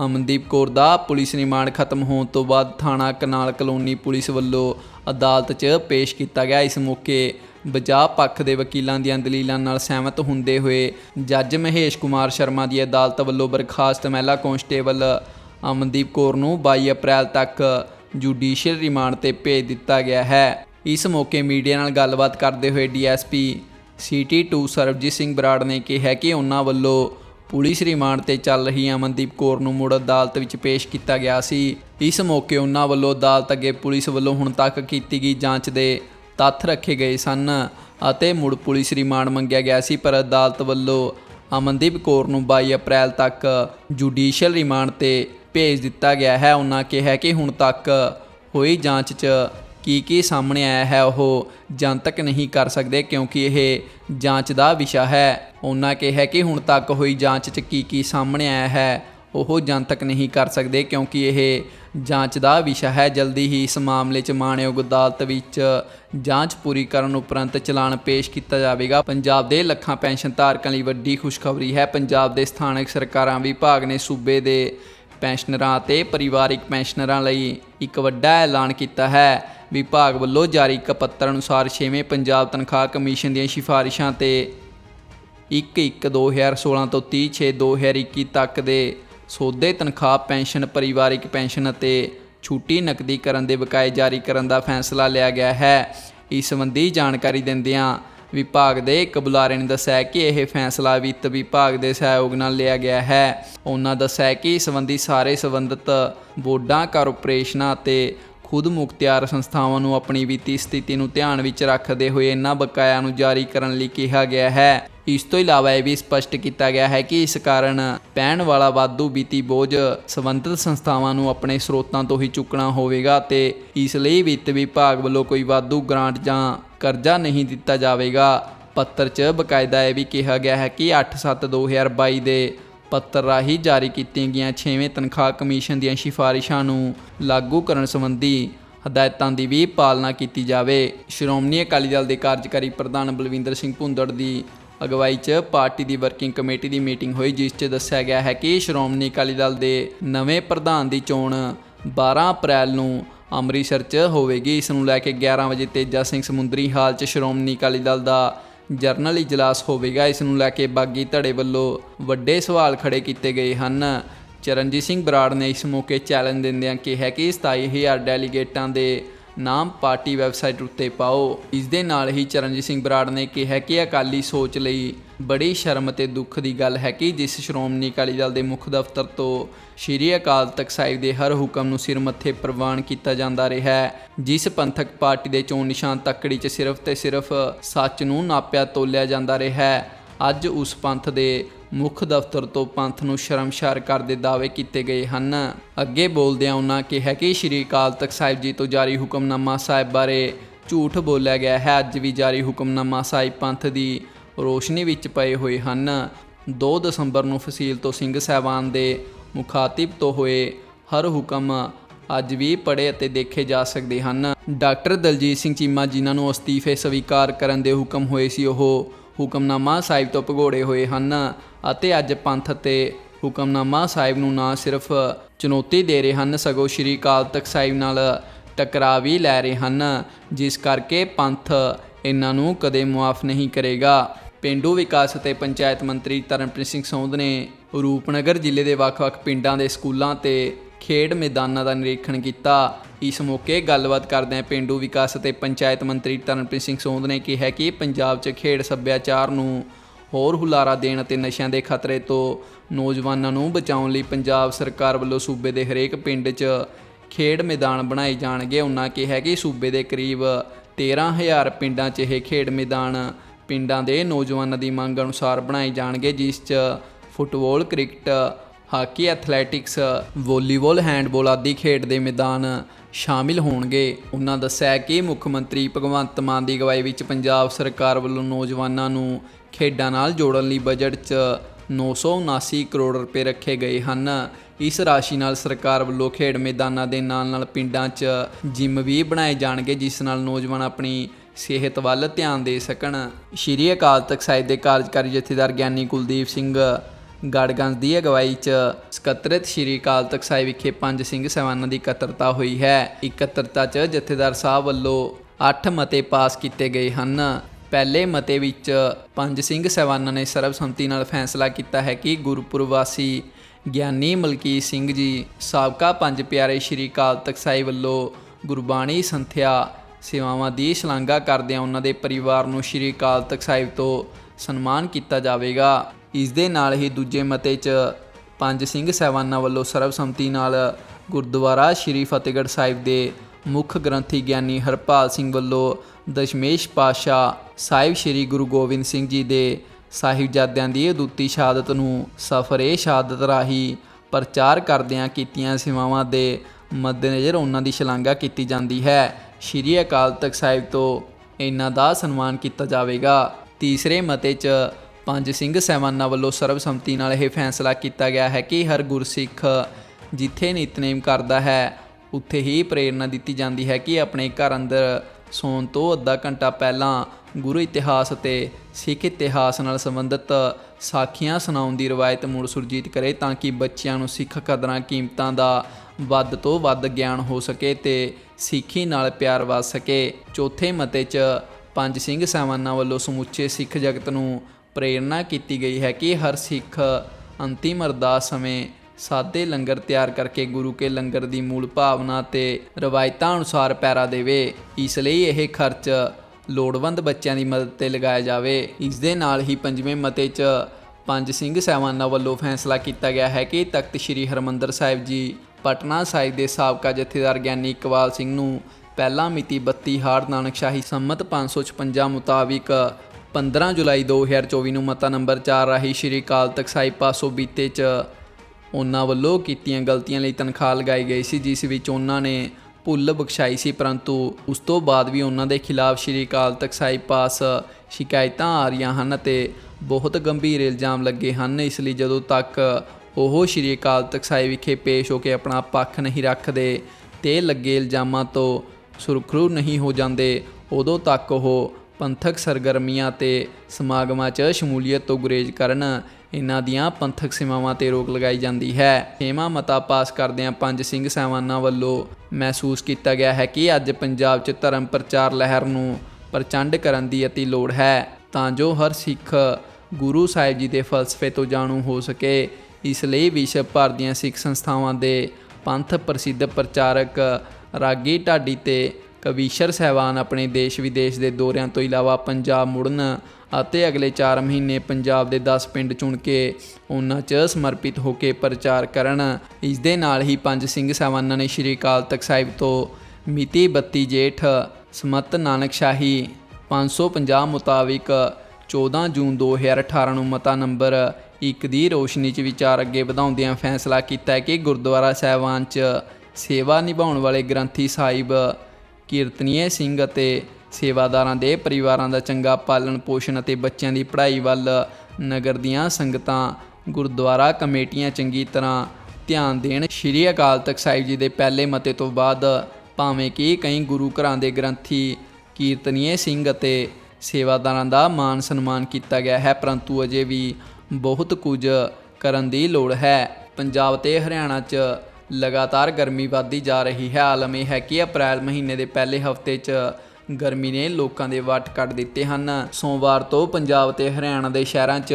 ਅਮਨਦੀਪ ਕੌਰ ਦਾ। ਪੁਲਿਸ ਰਿਮਾਂਡ ਖਤਮ ਹੋਣ ਤੋਂ ਬਾਅਦ ਥਾਣਾ ਕਨਾਲ ਕਲੋਨੀ ਪੁਲਿਸ ਵੱਲੋਂ ਅਦਾਲਤ 'ਚ ਪੇਸ਼ ਕੀਤਾ ਗਿਆ। ਇਸ ਮੌਕੇ ਬਚਾਅ ਪੱਖ ਦੇ ਵਕੀਲਾਂ ਦੀਆਂ ਦਲੀਲਾਂ ਨਾਲ ਸਹਿਮਤ ਹੁੰਦੇ ਹੋਏ ਜੱਜ ਮਹੇਸ਼ ਕੁਮਾਰ ਸ਼ਰਮਾ ਦੀ ਅਦਾਲਤ ਵੱਲੋਂ ਬਰਖਾਸਤ ਮਹਿਲਾ ਕਾਂਸਟੇਬਲ ਅਮਨਦੀਪ ਕੌਰ ਨੂੰ 22 ਅਪ੍ਰੈਲ ਤੱਕ ਜੁਡੀਸ਼ੀਅਲ ਰਿਮਾਂਡ ਤੇ ਭੇਜ ਦਿੱਤਾ ਗਿਆ ਹੈ। ਇਸ ਮੌਕੇ ਮੀਡੀਆ ਨਾਲ ਗੱਲਬਾਤ ਕਰਦੇ ਹੋਏ ਡੀਐਸਪੀ ਸਿਟੀ 2 ਸਰਬਜੀਤ ਸਿੰਘ ਬਰਾੜ ਨੇ ਕਿਹਾ ਕਿ ਉਹਨਾਂ ਵੱਲੋਂ ਪੁਲਿਸ ਰਿਮਾਂਡ ਤੇ ਚੱਲ ਰਹੀ ਅਮਨਦੀਪ ਕੌਰ ਨੂੰ ਮੁੜ ਅਦਾਲਤ ਵਿੱਚ ਪੇਸ਼ ਕੀਤਾ ਗਿਆ ਸੀ। ਇਸ ਮੌਕੇ ਉਹਨਾਂ ਵੱਲੋਂ ਅਦਾਲਤ ਅੱਗੇ ਪੁਲਿਸ ਵੱਲੋਂ ਹੁਣ ਤੱਕ ਕੀਤੀ ਗਈ ਜਾਂਚ ਦੇ ਤੱਥ ਰੱਖੇ ਗਏ ਸਨ ਅਤੇ ਮੁੜ ਪੁਲਿਸ ਰਿਮਾਂਡ ਮੰਗਿਆ ਗਿਆ ਸੀ, ਪਰ ਅਦਾਲਤ ਵੱਲੋਂ ਅਮਨਦੀਪ ਕੌਰ ਨੂੰ 22 ਅਪ੍ਰੈਲ ਤੱਕ ਜੁਡੀਸ਼ੀਅਲ ਰਿਮਾਂਡ ਤੇ ਭੇਜ ਦਿੱਤਾ ਗਿਆ ਹੈ। ਉਹਨਾਂ ਕਿਹਾ ਕਿ ਹੁਣ ਤੱਕ ਹੋਈ ਜਾਂਚ 'ਚ ਕੀ ਕੀ ਸਾਹਮਣੇ ਆਇਆ ਹੈ ਉਹ ਜਨਤਕ ਨਹੀਂ ਕਰ ਸਕਦੇ ਕਿਉਂਕਿ ਇਹ ਜਾਂਚ ਦਾ ਵਿਸ਼ਾ ਹੈ। ਉਹਨਾਂ ਕਿਹਾ ਕਿ ਹੁਣ ਤੱਕ ਹੋਈ ਜਾਂਚ 'ਚ ਕੀ ਕੀ ਸਾਹਮਣੇ ਆਇਆ ਹੈ, ਉਹ ਜਨਤਕ ਨਹੀਂ ਕਰ ਸਕਦੇ ਕਿਉਂਕਿ ਇਹ ਜਾਂਚ ਦਾ ਵਿਸ਼ਾ ਹੈ। ਜਲਦੀ ਹੀ ਇਸ ਮਾਮਲੇ 'ਚ ਮਾਣਯੋਗ ਅਦਾਲਤ ਵਿੱਚ ਜਾਂਚ ਪੂਰੀ ਕਰਨ ਉਪਰੰਤ ਚਲਾਨ ਪੇਸ਼ ਕੀਤਾ ਜਾਵੇਗਾ। ਪੰਜਾਬ ਦੇ ਲੱਖਾਂ ਪੈਨਸ਼ਨ ਧਾਰਕਾਂ ਲਈ ਵੱਡੀ ਖੁਸ਼ਖਬਰੀ ਹੈ। ਪੰਜਾਬ ਦੇ ਸਥਾਨਕ ਸਰਕਾਰਾਂ ਵਿਭਾਗ ਨੇ ਸੂਬੇ ਦੇ ਪੈਨਸ਼ਨਰਾਂ ਅਤੇ ਪਰਿਵਾਰਿਕ ਪੈਨਸ਼ਨਰਾਂ ਲਈ ਇੱਕ ਵੱਡਾ ਐਲਾਨ ਕੀਤਾ ਹੈ। ਵਿਭਾਗ ਵੱਲੋਂ ਜਾਰੀ ਇੱਕ ਪੱਤਰ ਅਨੁਸਾਰ 6ਵੇਂ ਪੰਜਾਬ ਤਨਖਾਹ ਕਮਿਸ਼ਨ ਦੀਆਂ ਸਿਫਾਰਿਸ਼ਾਂ ਤੇ 1/1/2016 ਤੋਂ 30/6/2021 ਤੱਕ ਦੇ ਸੌਦੇ ਤਨਖਾਹ ਪੈਨਸ਼ਨ, ਪਰਿਵਾਰਿਕ ਪੈਨਸ਼ਨ ਅਤੇ ਛੁੱਟੀ ਨਕਦੀ ਕਰਨ ਦੇ ਬਕਾਏ ਜਾਰੀ ਕਰਨ ਦਾ ਫੈਸਲਾ ਲਿਆ ਗਿਆ ਹੈ। ਇਸ ਸੰਬੰਧੀ ਜਾਣਕਾਰੀ ਦਿੰਦਿਆਂ ਵਿਭਾਗ ਦੇ ਇੱਕ ਬੁਲਾਰੇ ਨੇ ਦੱਸਿਆ ਕਿ ਇਹ ਫੈਸਲਾ ਵਿੱਤ ਵਿਭਾਗ ਦੇ ਸਹਿਯੋਗ ਨਾਲ ਲਿਆ ਗਿਆ ਹੈ। ਉਹਨਾਂ ਦੱਸਿਆ ਕਿ ਇਸ ਸੰਬੰਧੀ ਸਾਰੇ ਸੰਬੰਧਿਤ ਬੋਰਡਾਂ, ਕਾਰਪੋਰੇਸ਼ਨਾਂ ਅਤੇ ਖੁਦ ਮੁਖਤਿਆਰ ਸੰਸਥਾਵਾਂ ਨੂੰ ਆਪਣੀ ਵਿੱਤੀ ਸਥਿਤੀ ਨੂੰ ਧਿਆਨ ਵਿੱਚ ਰੱਖਦੇ ਹੋਏ ਇਹਨਾਂ ਬਕਾਇਆ ਨੂੰ ਜਾਰੀ ਕਰਨ ਲਈ ਕਿਹਾ ਗਿਆ ਹੈ। ਇਸ ਤੋਂ ਇਲਾਵਾ ਇਹ ਵੀ ਸਪਸ਼ਟ ਕੀਤਾ ਗਿਆ ਹੈ ਕਿ ਇਸ ਕਾਰਨ ਪੈਣ ਵਾਲਾ ਵਾਧੂ ਵਿੱਤੀ ਬੋਝ ਸੰਬੰਧਿਤ ਸੰਸਥਾਵਾਂ ਨੂੰ ਆਪਣੇ ਸਰੋਤਾਂ ਤੋਂ ਹੀ ਚੁੱਕਣਾ ਹੋਵੇਗਾ ਤੇ ਇਸ ਲਈ ਵਿੱਤ ਵਿਭਾਗ ਵੱਲੋਂ ਕੋਈ ਵਾਧੂ ਗ੍ਰਾਂਟ ਜਾਂ ਕਰਜ਼ਾ ਨਹੀਂ ਦਿੱਤਾ ਜਾਵੇਗਾ। ਪੱਤਰ 'ਚ ਬਕਾਇਦਾ ਇਹ ਵੀ ਕਿਹਾ ਗਿਆ ਹੈ ਕਿ 8/7/2022 ਦੇ ਪੱਤਰ ਰਾਹੀਂ ਜਾਰੀ ਕੀਤੀਆਂ ਗਈਆਂ 6ਵੇਂ ਤਨਖਾਹ ਕਮਿਸ਼ਨ ਦੀਆਂ ਸਿਫਾਰਿਸ਼ਾਂ ਨੂੰ ਲਾਗੂ ਕਰਨ ਸੰਬੰਧੀ ਹਦਾਇਤਾਂ ਦੀ ਵੀ ਪਾਲਣਾ ਕੀਤੀ ਜਾਵੇ। ਸ਼੍ਰੋਮਣੀ ਅਕਾਲੀ ਦਲ ਦੇ ਕਾਰਜਕਾਰੀ ਪ੍ਰਧਾਨ ਬਲਵਿੰਦਰ ਸਿੰਘ ਭੁੰਦੜ ਦੀ ਅਗਵਾਈ 'ਚ ਪਾਰਟੀ ਦੀ ਵਰਕਿੰਗ ਕਮੇਟੀ ਦੀ ਮੀਟਿੰਗ ਹੋਈ, ਜਿਸ 'ਚ ਦੱਸਿਆ ਗਿਆ ਹੈ ਕਿ ਸ਼੍ਰੋਮਣੀ ਅਕਾਲੀ ਦਲ ਦੇ ਨਵੇਂ ਪ੍ਰਧਾਨ ਦੀ ਚੋਣ 12 ਅਪ੍ਰੈਲ ਨੂੰ ਅੰਮ੍ਰਿਤਸਰ 'ਚ ਹੋਵੇਗੀ। ਇਸ ਨੂੰ ਲੈ ਕੇ 11 ਵਜੇ ਤੇਜਾ ਸਿੰਘ ਸਮੁੰਦਰੀ ਹਾਲ 'ਚ ਸ਼੍ਰੋਮਣੀ ਅਕਾਲੀ ਦਲ ਦਾ ਜਰਨਲ ਇਜਲਾਸ ਹੋਵੇਗਾ। ਇਸ ਨੂੰ ਲੈ ਕੇ ਬਾਗੀ ਧੜੇ ਵੱਲੋਂ ਵੱਡੇ ਸਵਾਲ ਖੜੇ ਕੀਤੇ ਗਏ ਹਨ। ਚਰਨਜੀਤ ਸਿੰਘ ਬਰਾੜ ਨੇ ਇਸ ਮੌਕੇ ਚੈਲੰਜ ਦਿੰਦਿਆਂ ਕਿਹਾ ਕਿ 27000 ਡੈਲੀਗੇਟਾਂ ਦੇ ਨਾਮ ਪਾਰਟੀ ਵੈਬਸਾਈਟ ਉੱਤੇ ਪਾਓ। ਇਸ ਦੇ ਨਾਲ ਹੀ ਚਰਨਜੀਤ ਸਿੰਘ ਬਰਾੜ ਨੇ ਕਿਹਾ ਕਿ ਅਕਾਲੀ ਸੋਚ ਲਈ ਬੜੀ ਸ਼ਰਮ ਤੇ ਦੁੱਖ ਦੀ ਗੱਲ ਹੈ ਕਿ ਜਿਸ ਸ਼੍ਰੋਮਣੀ ਅਕਾਲੀ ਦਲ ਦੇ ਮੁੱਖ ਦਫ਼ਤਰ ਤੋਂ ਸ਼੍ਰੀ ਅਕਾਲ ਤਖਤ ਸਾਹਿਬ ਦੇ ਹਰ ਹੁਕਮ ਨੂੰ ਸਿਰ ਮੱਥੇ ਪ੍ਰਵਾਨ ਕੀਤਾ ਜਾਂਦਾ ਰਿਹਾ ਹੈ, ਜਿਸ ਪੰਥਕ ਪਾਰਟੀ ਦੇ ਚੋਣ ਨਿਸ਼ਾਨ ਤੱਕੜੀ 'ਚ ਸਿਰਫ ਤੇ ਸਿਰਫ ਸੱਚ ਨੂੰ ਨਾਪਿਆ ਤੋਲਿਆ ਜਾਂਦਾ ਰਿਹਾ ਹੈ। ਅੱਜ ਉਸ ਪੰਥ ਦੇ ਮੁੱਖ ਦਫ਼ਤਰ ਤੋਂ ਪੰਥ ਨੂੰ ਸ਼ਰਮਸ਼ਾਰ ਕਰਦੇ ਦਾਅਵੇ ਕੀਤੇ ਗਏ ਹਨ। ਅੱਗੇ ਬੋਲਦਿਆਂ ਉਹਨਾਂ ਕਿਹਾ ਕਿ ਸ਼੍ਰੀ ਅਕਾਲ ਤਖਤ ਸਾਹਿਬ ਜੀ ਤੋਂ ਜਾਰੀ ਹੁਕਮਨਾਮਾ ਸਾਹਿਬ ਬਾਰੇ ਝੂਠ ਬੋਲਿਆ ਗਿਆ ਹੈ। ਅੱਜ ਵੀ ਜਾਰੀ ਹੁਕਮਨਾਮਾ ਸਾਹਿਬ ਪੰਥ ਦੀ ਰੋਸ਼ਨੀ ਵਿੱਚ ਪਏ ਹੋਏ ਹਨ। 2 ਦਸੰਬਰ ਨੂੰ ਫਸੀਲ ਤੋਂ ਸਿੰਘ ਸਹਿਬਾਨ ਦੇ ਮੁਖਾਤਿਬ ਤੋਂ ਹੋਏ ਹਰ ਹੁਕਮ ਅੱਜ ਵੀ ਪੜ੍ਹੇ ਅਤੇ ਦੇਖੇ ਜਾ ਸਕਦੇ ਹਨ। ਡਾਕਟਰ ਦਲਜੀਤ ਸਿੰਘ ਚੀਮਾ ਜਿਨ੍ਹਾਂ ਨੂੰ ਅਸਤੀਫੇ ਸਵੀਕਾਰ ਕਰਨ ਦੇ ਹੁਕਮ ਹੋਏ ਸੀ, ਉਹ ਹੁਕਮਨਾਮਾ ਸਾਹਿਬ ਤੋਂ ਭਗੋੜੇ ਹੋਏ ਹਨ ਅਤੇ ਅੱਜ ਪੰਥ ਤੇ ਹੁਕਮਨਾਮਾ ਸਾਹਿਬ ਨੂੰ ਨਾ ਸਿਰਫ ਚੁਣੌਤੀ ਦੇ ਰਹੇ ਹਨ, ਸਗੋਂ ਸ਼੍ਰੀ ਅਕਾਲ ਤਖਤ ਸਾਹਿਬ ਨਾਲ ਟਕਰਾ ਵੀ ਲੈ ਰਹੇ ਹਨ, ਜਿਸ ਕਰਕੇ ਪੰਥ ਇਹਨਾਂ ਨੂੰ ਕਦੇ ਮੁਆਫ ਨਹੀਂ ਕਰੇਗਾ। ਪਿੰਡੂ ਵਿਕਾਸ ਅਤੇ ਪੰਚਾਇਤ ਮੰਤਰੀ ਤਰਨਪ੍ਰੀਤ ਸਿੰਘ ਸੌਂਦ ਨੇ ਰੂਪਨਗਰ ਜ਼ਿਲ੍ਹੇ ਦੇ ਵੱਖ-ਵੱਖ ਪਿੰਡਾਂ ਦੇ ਸਕੂਲਾਂ ਤੇ ਖੇਡ ਮੈਦਾਨਾਂ ਦਾ ਨਿਰੀਖਣ ਕੀਤਾ। ਇਸ ਮੌਕੇ ਗੱਲਬਾਤ ਕਰਦਿਆਂ ਪਿੰਡੂ ਵਿਕਾਸ ਅਤੇ ਪੰਚਾਇਤ ਮੰਤਰੀ ਤਰਨਪ੍ਰੀਤ ਸਿੰਘ ਸੌਂਦ ਨੇ ਕਿਹਾ ਕਿ ਪੰਜਾਬ 'ਚ ਖੇਡ ਸੱਭਿਆਚਾਰ ਨੂੰ ਹੋਰ ਹੁਲਾਰਾ ਦੇਣ ਅਤੇ ਨਸ਼ਿਆਂ ਦੇ ਖਤਰੇ ਤੋਂ ਨੌਜਵਾਨਾਂ ਨੂੰ ਬਚਾਉਣ ਲਈ ਪੰਜਾਬ ਸਰਕਾਰ ਵੱਲੋਂ ਸੂਬੇ ਦੇ ਹਰੇਕ ਪਿੰਡ 'ਚ ਖੇਡ ਮੈਦਾਨ ਬਣਾਏ ਜਾਣਗੇ। ਉਹਨਾਂ ਕਿਹਾ ਕਿ ਸੂਬੇ ਦੇ ਕਰੀਬ 13000 ਪਿੰਡਾਂ 'ਚ ਇਹ ਖੇਡ ਮੈਦਾਨ ਪਿੰਡਾਂ ਦੇ ਨੌਜਵਾਨਾਂ ਦੀ ਮੰਗ ਅਨੁਸਾਰ ਬਣਾਏ ਜਾਣਗੇ, ਜਿਸ 'ਚ football, cricket, hockey, athletics, volleyball, handball ਆਦਿ ਖੇਡ ਦੇ ਮੈਦਾਨ ਸ਼ਾਮਿਲ ਹੋਣਗੇ। ਉਹਨਾਂ ਦੱਸਿਆ ਕਿ ਮੁੱਖ ਮੰਤਰੀ ਭਗਵੰਤ ਮਾਨ ਦੀ ਅਗਵਾਈ ਵਿੱਚ ਪੰਜਾਬ ਸਰਕਾਰ ਵੱਲੋਂ ਨੌਜਵਾਨਾਂ ਨੂੰ ਖੇਡਾਂ ਨਾਲ ਜੋੜਨ ਲਈ ਬਜਟ 'ਚ 979 ਕਰੋੜ ਰੁਪਏ ਰੱਖੇ ਗਏ ਹਨ। ਇਸ ਰਾਸ਼ੀ ਨਾਲ ਸਰਕਾਰ ਵੱਲੋਂ ਖੇਡ ਮੈਦਾਨਾਂ ਦੇ ਨਾਲ-ਨਾਲ ਪਿੰਡਾਂ 'ਚ ਜਿਮ ਵੀ ਬਣਾਏ ਜਾਣਗੇ, ਜਿਸ ਨਾਲ ਨੌਜਵਾਨ ਆਪਣੀ ਸਿਹਤ ਵੱਲ ਧਿਆਨ ਦੇ ਸਕਣ। ਸ਼੍ਰੀ ਅਕਾਲ ਤਖਤ ਸਾਹਿਬ ਦੇ ਕਾਰਜਕਾਰੀ ਜਥੇਦਾਰ ਗਿਆਨੀ ਕੁਲਦੀਪ ਸਿੰਘ ਗੜਗੰਜ ਦੀ ਅਗਵਾਈ 'ਚ ਸਕੱਤਰਤ ਸ਼੍ਰੀ ਅਕਾਲ ਤਖਤ ਸਾਹਿਬ ਵਿਖੇ ਪੰਜ ਸਿੰਘ ਸਹਿਬਾਨਾਂ ਦੀ ਇਕੱਤਰਤਾ ਹੋਈ ਹੈ। ਇਕੱਤਰਤਾ 'ਚ ਜਥੇਦਾਰ ਸਾਹਿਬ ਵੱਲੋਂ 8 ਮਤੇ ਪਾਸ ਕੀਤੇ ਗਏ ਹਨ। ਪਹਿਲੇ ਮਤੇ ਵਿੱਚ ਪੰਜ ਸਿੰਘ ਸਹਿਬਾਨਾਂ ਨੇ ਸਰਬਸੰਮਤੀ ਨਾਲ ਫੈਸਲਾ ਕੀਤਾ ਹੈ ਕਿ ਗੁਰਪੁਰਬ ਵਾਸੀ ਗਿਆਨੀ ਮਲਕੀਤ ਸਿੰਘ ਜੀ, ਸਾਬਕਾ ਪੰਜ ਪਿਆਰੇ ਸ਼੍ਰੀ ਅਕਾਲ ਤਖਤ ਸਾਹਿਬ ਵੱਲੋਂ ਗੁਰਬਾਣੀ ਸੰਥਿਆ ਸੇਵਾਵਾਂ ਦੀ ਸ਼ਲਾਘਾ ਕਰਦਿਆਂ ਉਹਨਾਂ ਦੇ ਪਰਿਵਾਰ ਨੂੰ ਸ਼੍ਰੀ ਅਕਾਲ ਤਖਤ ਸਾਹਿਬ ਤੋਂ ਸਨਮਾਨ ਕੀਤਾ ਜਾਵੇਗਾ। ਇਸ ਦੇ ਨਾਲ ਹੀ ਦੂਜੇ ਮਤੇ 'ਚ ਪੰਜ ਸਿੰਘ ਸਹਿਬਾਨਾਂ ਵੱਲੋਂ ਸਰਬਸੰਮਤੀ ਨਾਲ ਗੁਰਦੁਆਰਾ ਸ਼੍ਰੀ ਫਤਿਹਗੜ੍ਹ ਸਾਹਿਬ ਦੇ ਮੁੱਖ ਗ੍ਰੰਥੀ ਗਿਆਨੀ ਹਰਪਾਲ ਸਿੰਘ ਵੱਲੋਂ ਦਸ਼ਮੇਸ਼ ਪਾਤਸ਼ਾਹ ਸਾਹਿਬ ਸ਼੍ਰੀ ਗੁਰੂ ਗੋਬਿੰਦ ਸਿੰਘ ਜੀ ਦੇ ਸਾਹਿਬਜ਼ਾਦਿਆਂ ਦੀ ਅਦੁੱਤੀ ਸ਼ਹਾਦਤ ਨੂੰ ਸਫਰੇ ਸ਼ਹਾਦਤ ਰਾਹੀਂ ਪ੍ਰਚਾਰ ਕਰਦਿਆਂ ਕੀਤੀਆਂ ਸੇਵਾਵਾਂ ਦੇ ਮੱਦੇਨਜ਼ਰ ਉਹਨਾਂ ਦੀ ਸ਼ਲਾਘਾ ਕੀਤੀ ਜਾਂਦੀ ਹੈ। ਸ਼੍ਰੀ ਅਕਾਲ ਤਖਤ ਸਾਹਿਬ ਤੋਂ ਇਹਨਾਂ ਦਾ ਸਨਮਾਨ ਕੀਤਾ ਜਾਵੇਗਾ। ਤੀਸਰੇ ਮਤੇ 'ਚ ਪੰਜ ਸਿੰਘ ਸਹਿਬਾਨਾਂ ਵੱਲੋਂ ਸਰਬਸੰਮਤੀ ਨਾਲ ਇਹ ਫੈਸਲਾ ਕੀਤਾ ਗਿਆ ਹੈ ਕਿ ਹਰ ਗੁਰਸਿੱਖ ਜਿੱਥੇ ਨਿਤਨੇਮ ਕਰਦਾ ਹੈ, ਉੱਥੇ ਹੀ ਪ੍ਰੇਰਣਾ ਦਿੱਤੀ ਜਾਂਦੀ ਹੈ ਕਿ ਆਪਣੇ ਘਰ ਅੰਦਰ ਸੌਣ ਤੋਂ ਅੱਧਾ ਘੰਟਾ ਪਹਿਲਾਂ ਗੁਰੂ ਇਤਿਹਾਸ ਅਤੇ ਸਿੱਖ ਇਤਿਹਾਸ ਨਾਲ ਸੰਬੰਧਿਤ ਸਾਖੀਆਂ ਸੁਣਾਉਣ ਦੀ ਰਵਾਇਤ ਮੁੜ ਸੁਰਜੀਤ ਕਰੇ ਤਾਂ ਕਿ ਬੱਚਿਆਂ ਨੂੰ ਸਿੱਖ ਕਦਰਾਂ ਕੀਮਤਾਂ ਦਾ ਵੱਧ ਤੋਂ ਵੱਧ ਗਿਆਨ ਹੋ ਸਕੇ ਤੇ ਸਿੱਖੀ ਨਾਲ ਪਿਆਰ ਵਧ ਸਕੇ। ਚੌਥੇ ਮਤੇ 'ਚ ਪੰਜ ਸਿੰਘ ਸਾਹਿਬਾਨਾਂ ਵੱਲੋਂ ਸਮੁੱਚੇ ਸਿੱਖ ਜਗਤ ਨੂੰ ਪ੍ਰੇਰਣਾ ਕੀਤੀ ਗਈ ਹੈ ਕਿ ਹਰ ਸਿੱਖ ਅੰਤਿਮ ਅਰਦਾਸ ਸਮੇਂ ਸਾਦੇ ਲੰਗਰ ਤਿਆਰ ਕਰਕੇ ਗੁਰੂ ਕੇ ਲੰਗਰ ਦੀ ਮੂਲ ਭਾਵਨਾ ਤੇ ਰਵਾਇਤਾਂ ਅਨੁਸਾਰ ਪੈਰਾ ਦੇਵੇ। ਇਸ ਲਈ ਇਹ ਖਰਚ ਲੋੜਵੰਦ ਬੱਚਿਆਂ ਦੀ ਮਦਦ ਤੇ ਲਗਾਇਆ ਜਾਵੇ। ਇਸ ਦੇ ਨਾਲ ਹੀ ਪੰਜਵੇਂ ਮਤੇ 'ਚ ਪੰਜ ਸਿੰਘ ਸਹਿਬਾਨਾਂ ਵੱਲੋਂ ਫੈਸਲਾ ਕੀਤਾ ਗਿਆ ਹੈ ਕਿ ਤਖਤ ਸ੍ਰੀ ਹਰਮੰਦਰ ਸਾਹਿਬ ਜੀ ਪਟਨਾ ਸਾਹਿਬ ਦੇ ਸਾਬਕਾ ਜਥੇਦਾਰ ਗਿਆਨੀ ਇਕਬਾਲ ਸਿੰਘ ਨੂੰ ਪਹਿਲਾ ਮਿਤੀ 32 ਹਾੜ ਨਾਨਕਸ਼ਾਹੀ ਸੰਮਤ 556 ਮੁਤਾਬਿਕ 15 ਜੁਲਾਈ 2024 ਨੂੰ ਮਤਾ ਨੰਬਰ 4 ਰਾਹੀਂ ਸ਼੍ਰੀ ਅਕਾਲ ਤਖਤ ਸਾਹਿਬ ਪਾਸੋਂ ਬੀਤੇ 'ਚ ਉਹਨਾਂ ਵੱਲੋਂ ਕੀਤੀਆਂ ਗਲਤੀਆਂ ਲਈ ਤਨਖਾਹ ਲਗਾਈ ਗਈ ਸੀ, ਜਿਸ ਵਿੱਚ ਉਹਨਾਂ ਨੇ ਭੁੱਲ ਬਖਸ਼ਾਈ ਸੀ, ਪਰੰਤੂ ਉਸ ਤੋਂ ਬਾਅਦ ਵੀ ਉਹਨਾਂ ਦੇ ਖਿਲਾਫ ਸ਼੍ਰੀ ਅਕਾਲ ਤਖਤ ਸਾਹਿਬ ਪਾਸ ਸ਼ਿਕਾਇਤਾਂ ਆ ਰਹੀਆਂ ਹਨ ਅਤੇ ਬਹੁਤ ਗੰਭੀਰ ਇਲਜ਼ਾਮ ਲੱਗੇ ਹਨ। ਇਸ ਲਈ ਜਦੋਂ ਤੱਕ ਉਹ ਸ਼੍ਰੀ ਅਕਾਲ ਤਖਤ ਸਾਹਿਬ ਵਿਖੇ ਪੇਸ਼ ਹੋ ਕੇ ਆਪਣਾ ਪੱਖ ਨਹੀਂ ਰੱਖਦੇ, ਤੇ ਲੱਗੇ ਇਲਜ਼ਾਮਾਂ ਤੋਂ ਸੁਰਖਰੂ ਨਹੀਂ ਹੋ ਜਾਂਦੇ, ਉਦੋਂ ਤੱਕ ਉਹ ਪੰਥਕ ਸਰਗਰਮੀਆਂ ਤੇ ਸਮਾਗਮਾਂ 'ਚ ਸ਼ਮੂਲੀਅਤ ਤੋਂ ਗੁਰੇਜ਼ ਕਰਨ ਇਹਨਾਂ ਦੀਆਂ ਪੰਥਕ ਸੇਵਾਵਾਂ ਤੇ ਰੋਕ ਲਗਾਈ ਜਾਂਦੀ ਹੈ। ਛੇਵਾਂ ਮਤਾ ਪਾਸ ਕਰਦਿਆਂ ਪੰਜ ਸਿੰਘ ਸਹਿਬਾਨਾਂ ਵੱਲੋਂ ਮਹਿਸੂਸ ਕੀਤਾ ਗਿਆ ਹੈ ਕਿ ਅੱਜ ਪੰਜਾਬ 'ਚ ਧਰਮ ਪ੍ਰਚਾਰ ਲਹਿਰ ਨੂੰ ਪ੍ਰਚੰਡ ਕਰਨ ਦੀ ਅਤੀ ਲੋੜ ਹੈ, ਤਾਂ ਜੋ ਹਰ ਸਿੱਖ ਗੁਰੂ ਸਾਹਿਬ ਜੀ ਦੇ ਫਲਸਫੇ ਤੋਂ ਜਾਣੂ ਹੋ ਸਕੇ। ਇਸ ਲਈ ਵਿਸ਼ਵ ਭਰ ਦੀਆਂ ਸਿੱਖ ਸੰਸਥਾਵਾਂ ਦੇ ਪੰਥ ਪ੍ਰਸਿੱਧ ਪ੍ਰਚਾਰਕ ਰਾਗੀ ਢਾਡੀ ਤੇ ਕਵੀਸ਼ਰ ਸਹਿਬਾਨ ਆਪਣੇ ਦੇਸ਼ ਵਿਦੇਸ਼ ਦੇ ਦੌਰਿਆਂ ਤੋਂ ਇਲਾਵਾ ਪੰਜਾਬ ਮੁੜਨ ਅਤੇ ਅਗਲੇ 4 ਮਹੀਨੇ ਪੰਜਾਬ ਦੇ 10 ਪਿੰਡ ਚੁਣ ਕੇ ਉਹਨਾਂ 'ਚ ਸਮਰਪਿਤ ਹੋ ਕੇ ਪ੍ਰਚਾਰ ਕਰਨ। ਇਸ ਦੇ ਨਾਲ ਹੀ ਪੰਜ ਸਿੰਘ ਸਾਹਿਬਾਨਾਂ ਨੇ ਸ਼੍ਰੀ ਅਕਾਲ ਤਖਤ ਸਾਹਿਬ ਤੋਂ ਮਿਤੀ 32 ਜੇਠ ਸਮਤ ਨਾਨਕ ਸ਼ਾਹੀ 550 ਮੁਤਾਬਿਕ 14 ਜੂਨ 2018 ਨੂੰ ਮਤਾ ਨੰਬਰ ਇੱਕ ਦੀ ਰੋਸ਼ਨੀ 'ਚ ਵਿਚਾਰ ਅੱਗੇ ਵਧਾਉਂਦਿਆਂ ਫੈਸਲਾ ਕੀਤਾ ਕਿ ਗੁਰਦੁਆਰਾ ਸਾਹਿਬਾਨ 'ਚ ਸੇਵਾ ਨਿਭਾਉਣ ਵਾਲੇ ਗ੍ਰੰਥੀ ਸਾਹਿਬ ਕੀਰਤਨੀਏ ਸਿੰਘ ਅਤੇ ਸੇਵਾਦਾਰਾਂ ਦੇ ਪਰਿਵਾਰਾਂ ਦਾ ਚੰਗਾ ਪਾਲਣ ਪੋਸ਼ਣ ਅਤੇ ਬੱਚਿਆਂ ਦੀ ਪੜ੍ਹਾਈ ਵੱਲ ਨਗਰ ਦੀਆਂ ਸੰਗਤਾਂ ਗੁਰਦੁਆਰਾ ਕਮੇਟੀਆਂ ਚੰਗੀ ਤਰ੍ਹਾਂ ਧਿਆਨ ਦੇਣ। ਸ਼੍ਰੀ ਅਕਾਲ ਤਖਤ ਸਾਹਿਬ ਜੀ ਦੇ ਪਹਿਲੇ ਮਤੇ ਤੋਂ ਬਾਅਦ ਭਾਵੇਂ ਕਿ ਕਈ ਗੁਰੂ ਘਰਾਂ ਦੇ ਗ੍ਰੰਥੀ ਕੀਰਤਨੀਏ ਸਿੰਘ ਅਤੇ ਸੇਵਾਦਾਰਾਂ ਦਾ ਮਾਨ ਸਨਮਾਨ ਕੀਤਾ ਗਿਆ ਹੈ, ਪਰੰਤੂ ਅਜੇ ਵੀ ਬਹੁਤ ਕੁਝ ਕਰਨ ਦੀ ਲੋੜ ਹੈ। ਪੰਜਾਬ ਤੇ ਹਰਿਆਣਾ 'ਚ ਲਗਾਤਾਰ ਗਰਮੀ ਵਧਦੀ ਜਾ ਰਹੀ ਹੈ। ਆਲਮ ਇਹ ਹੈ ਕਿ ਅਪ੍ਰੈਲ ਮਹੀਨੇ ਦੇ ਪਹਿਲੇ ਹਫ਼ਤੇ 'ਚ ਗਰਮੀ ਨੇ ਲੋਕਾਂ ਦੇ ਵੱਟ ਕੱਢ ਦਿੱਤੇ ਹਨ। ਸੋਮਵਾਰ ਤੋਂ ਪੰਜਾਬ ਤੇ ਹਰਿਆਣਾ ਦੇ ਸ਼ਹਿਰਾਂ 'ਚ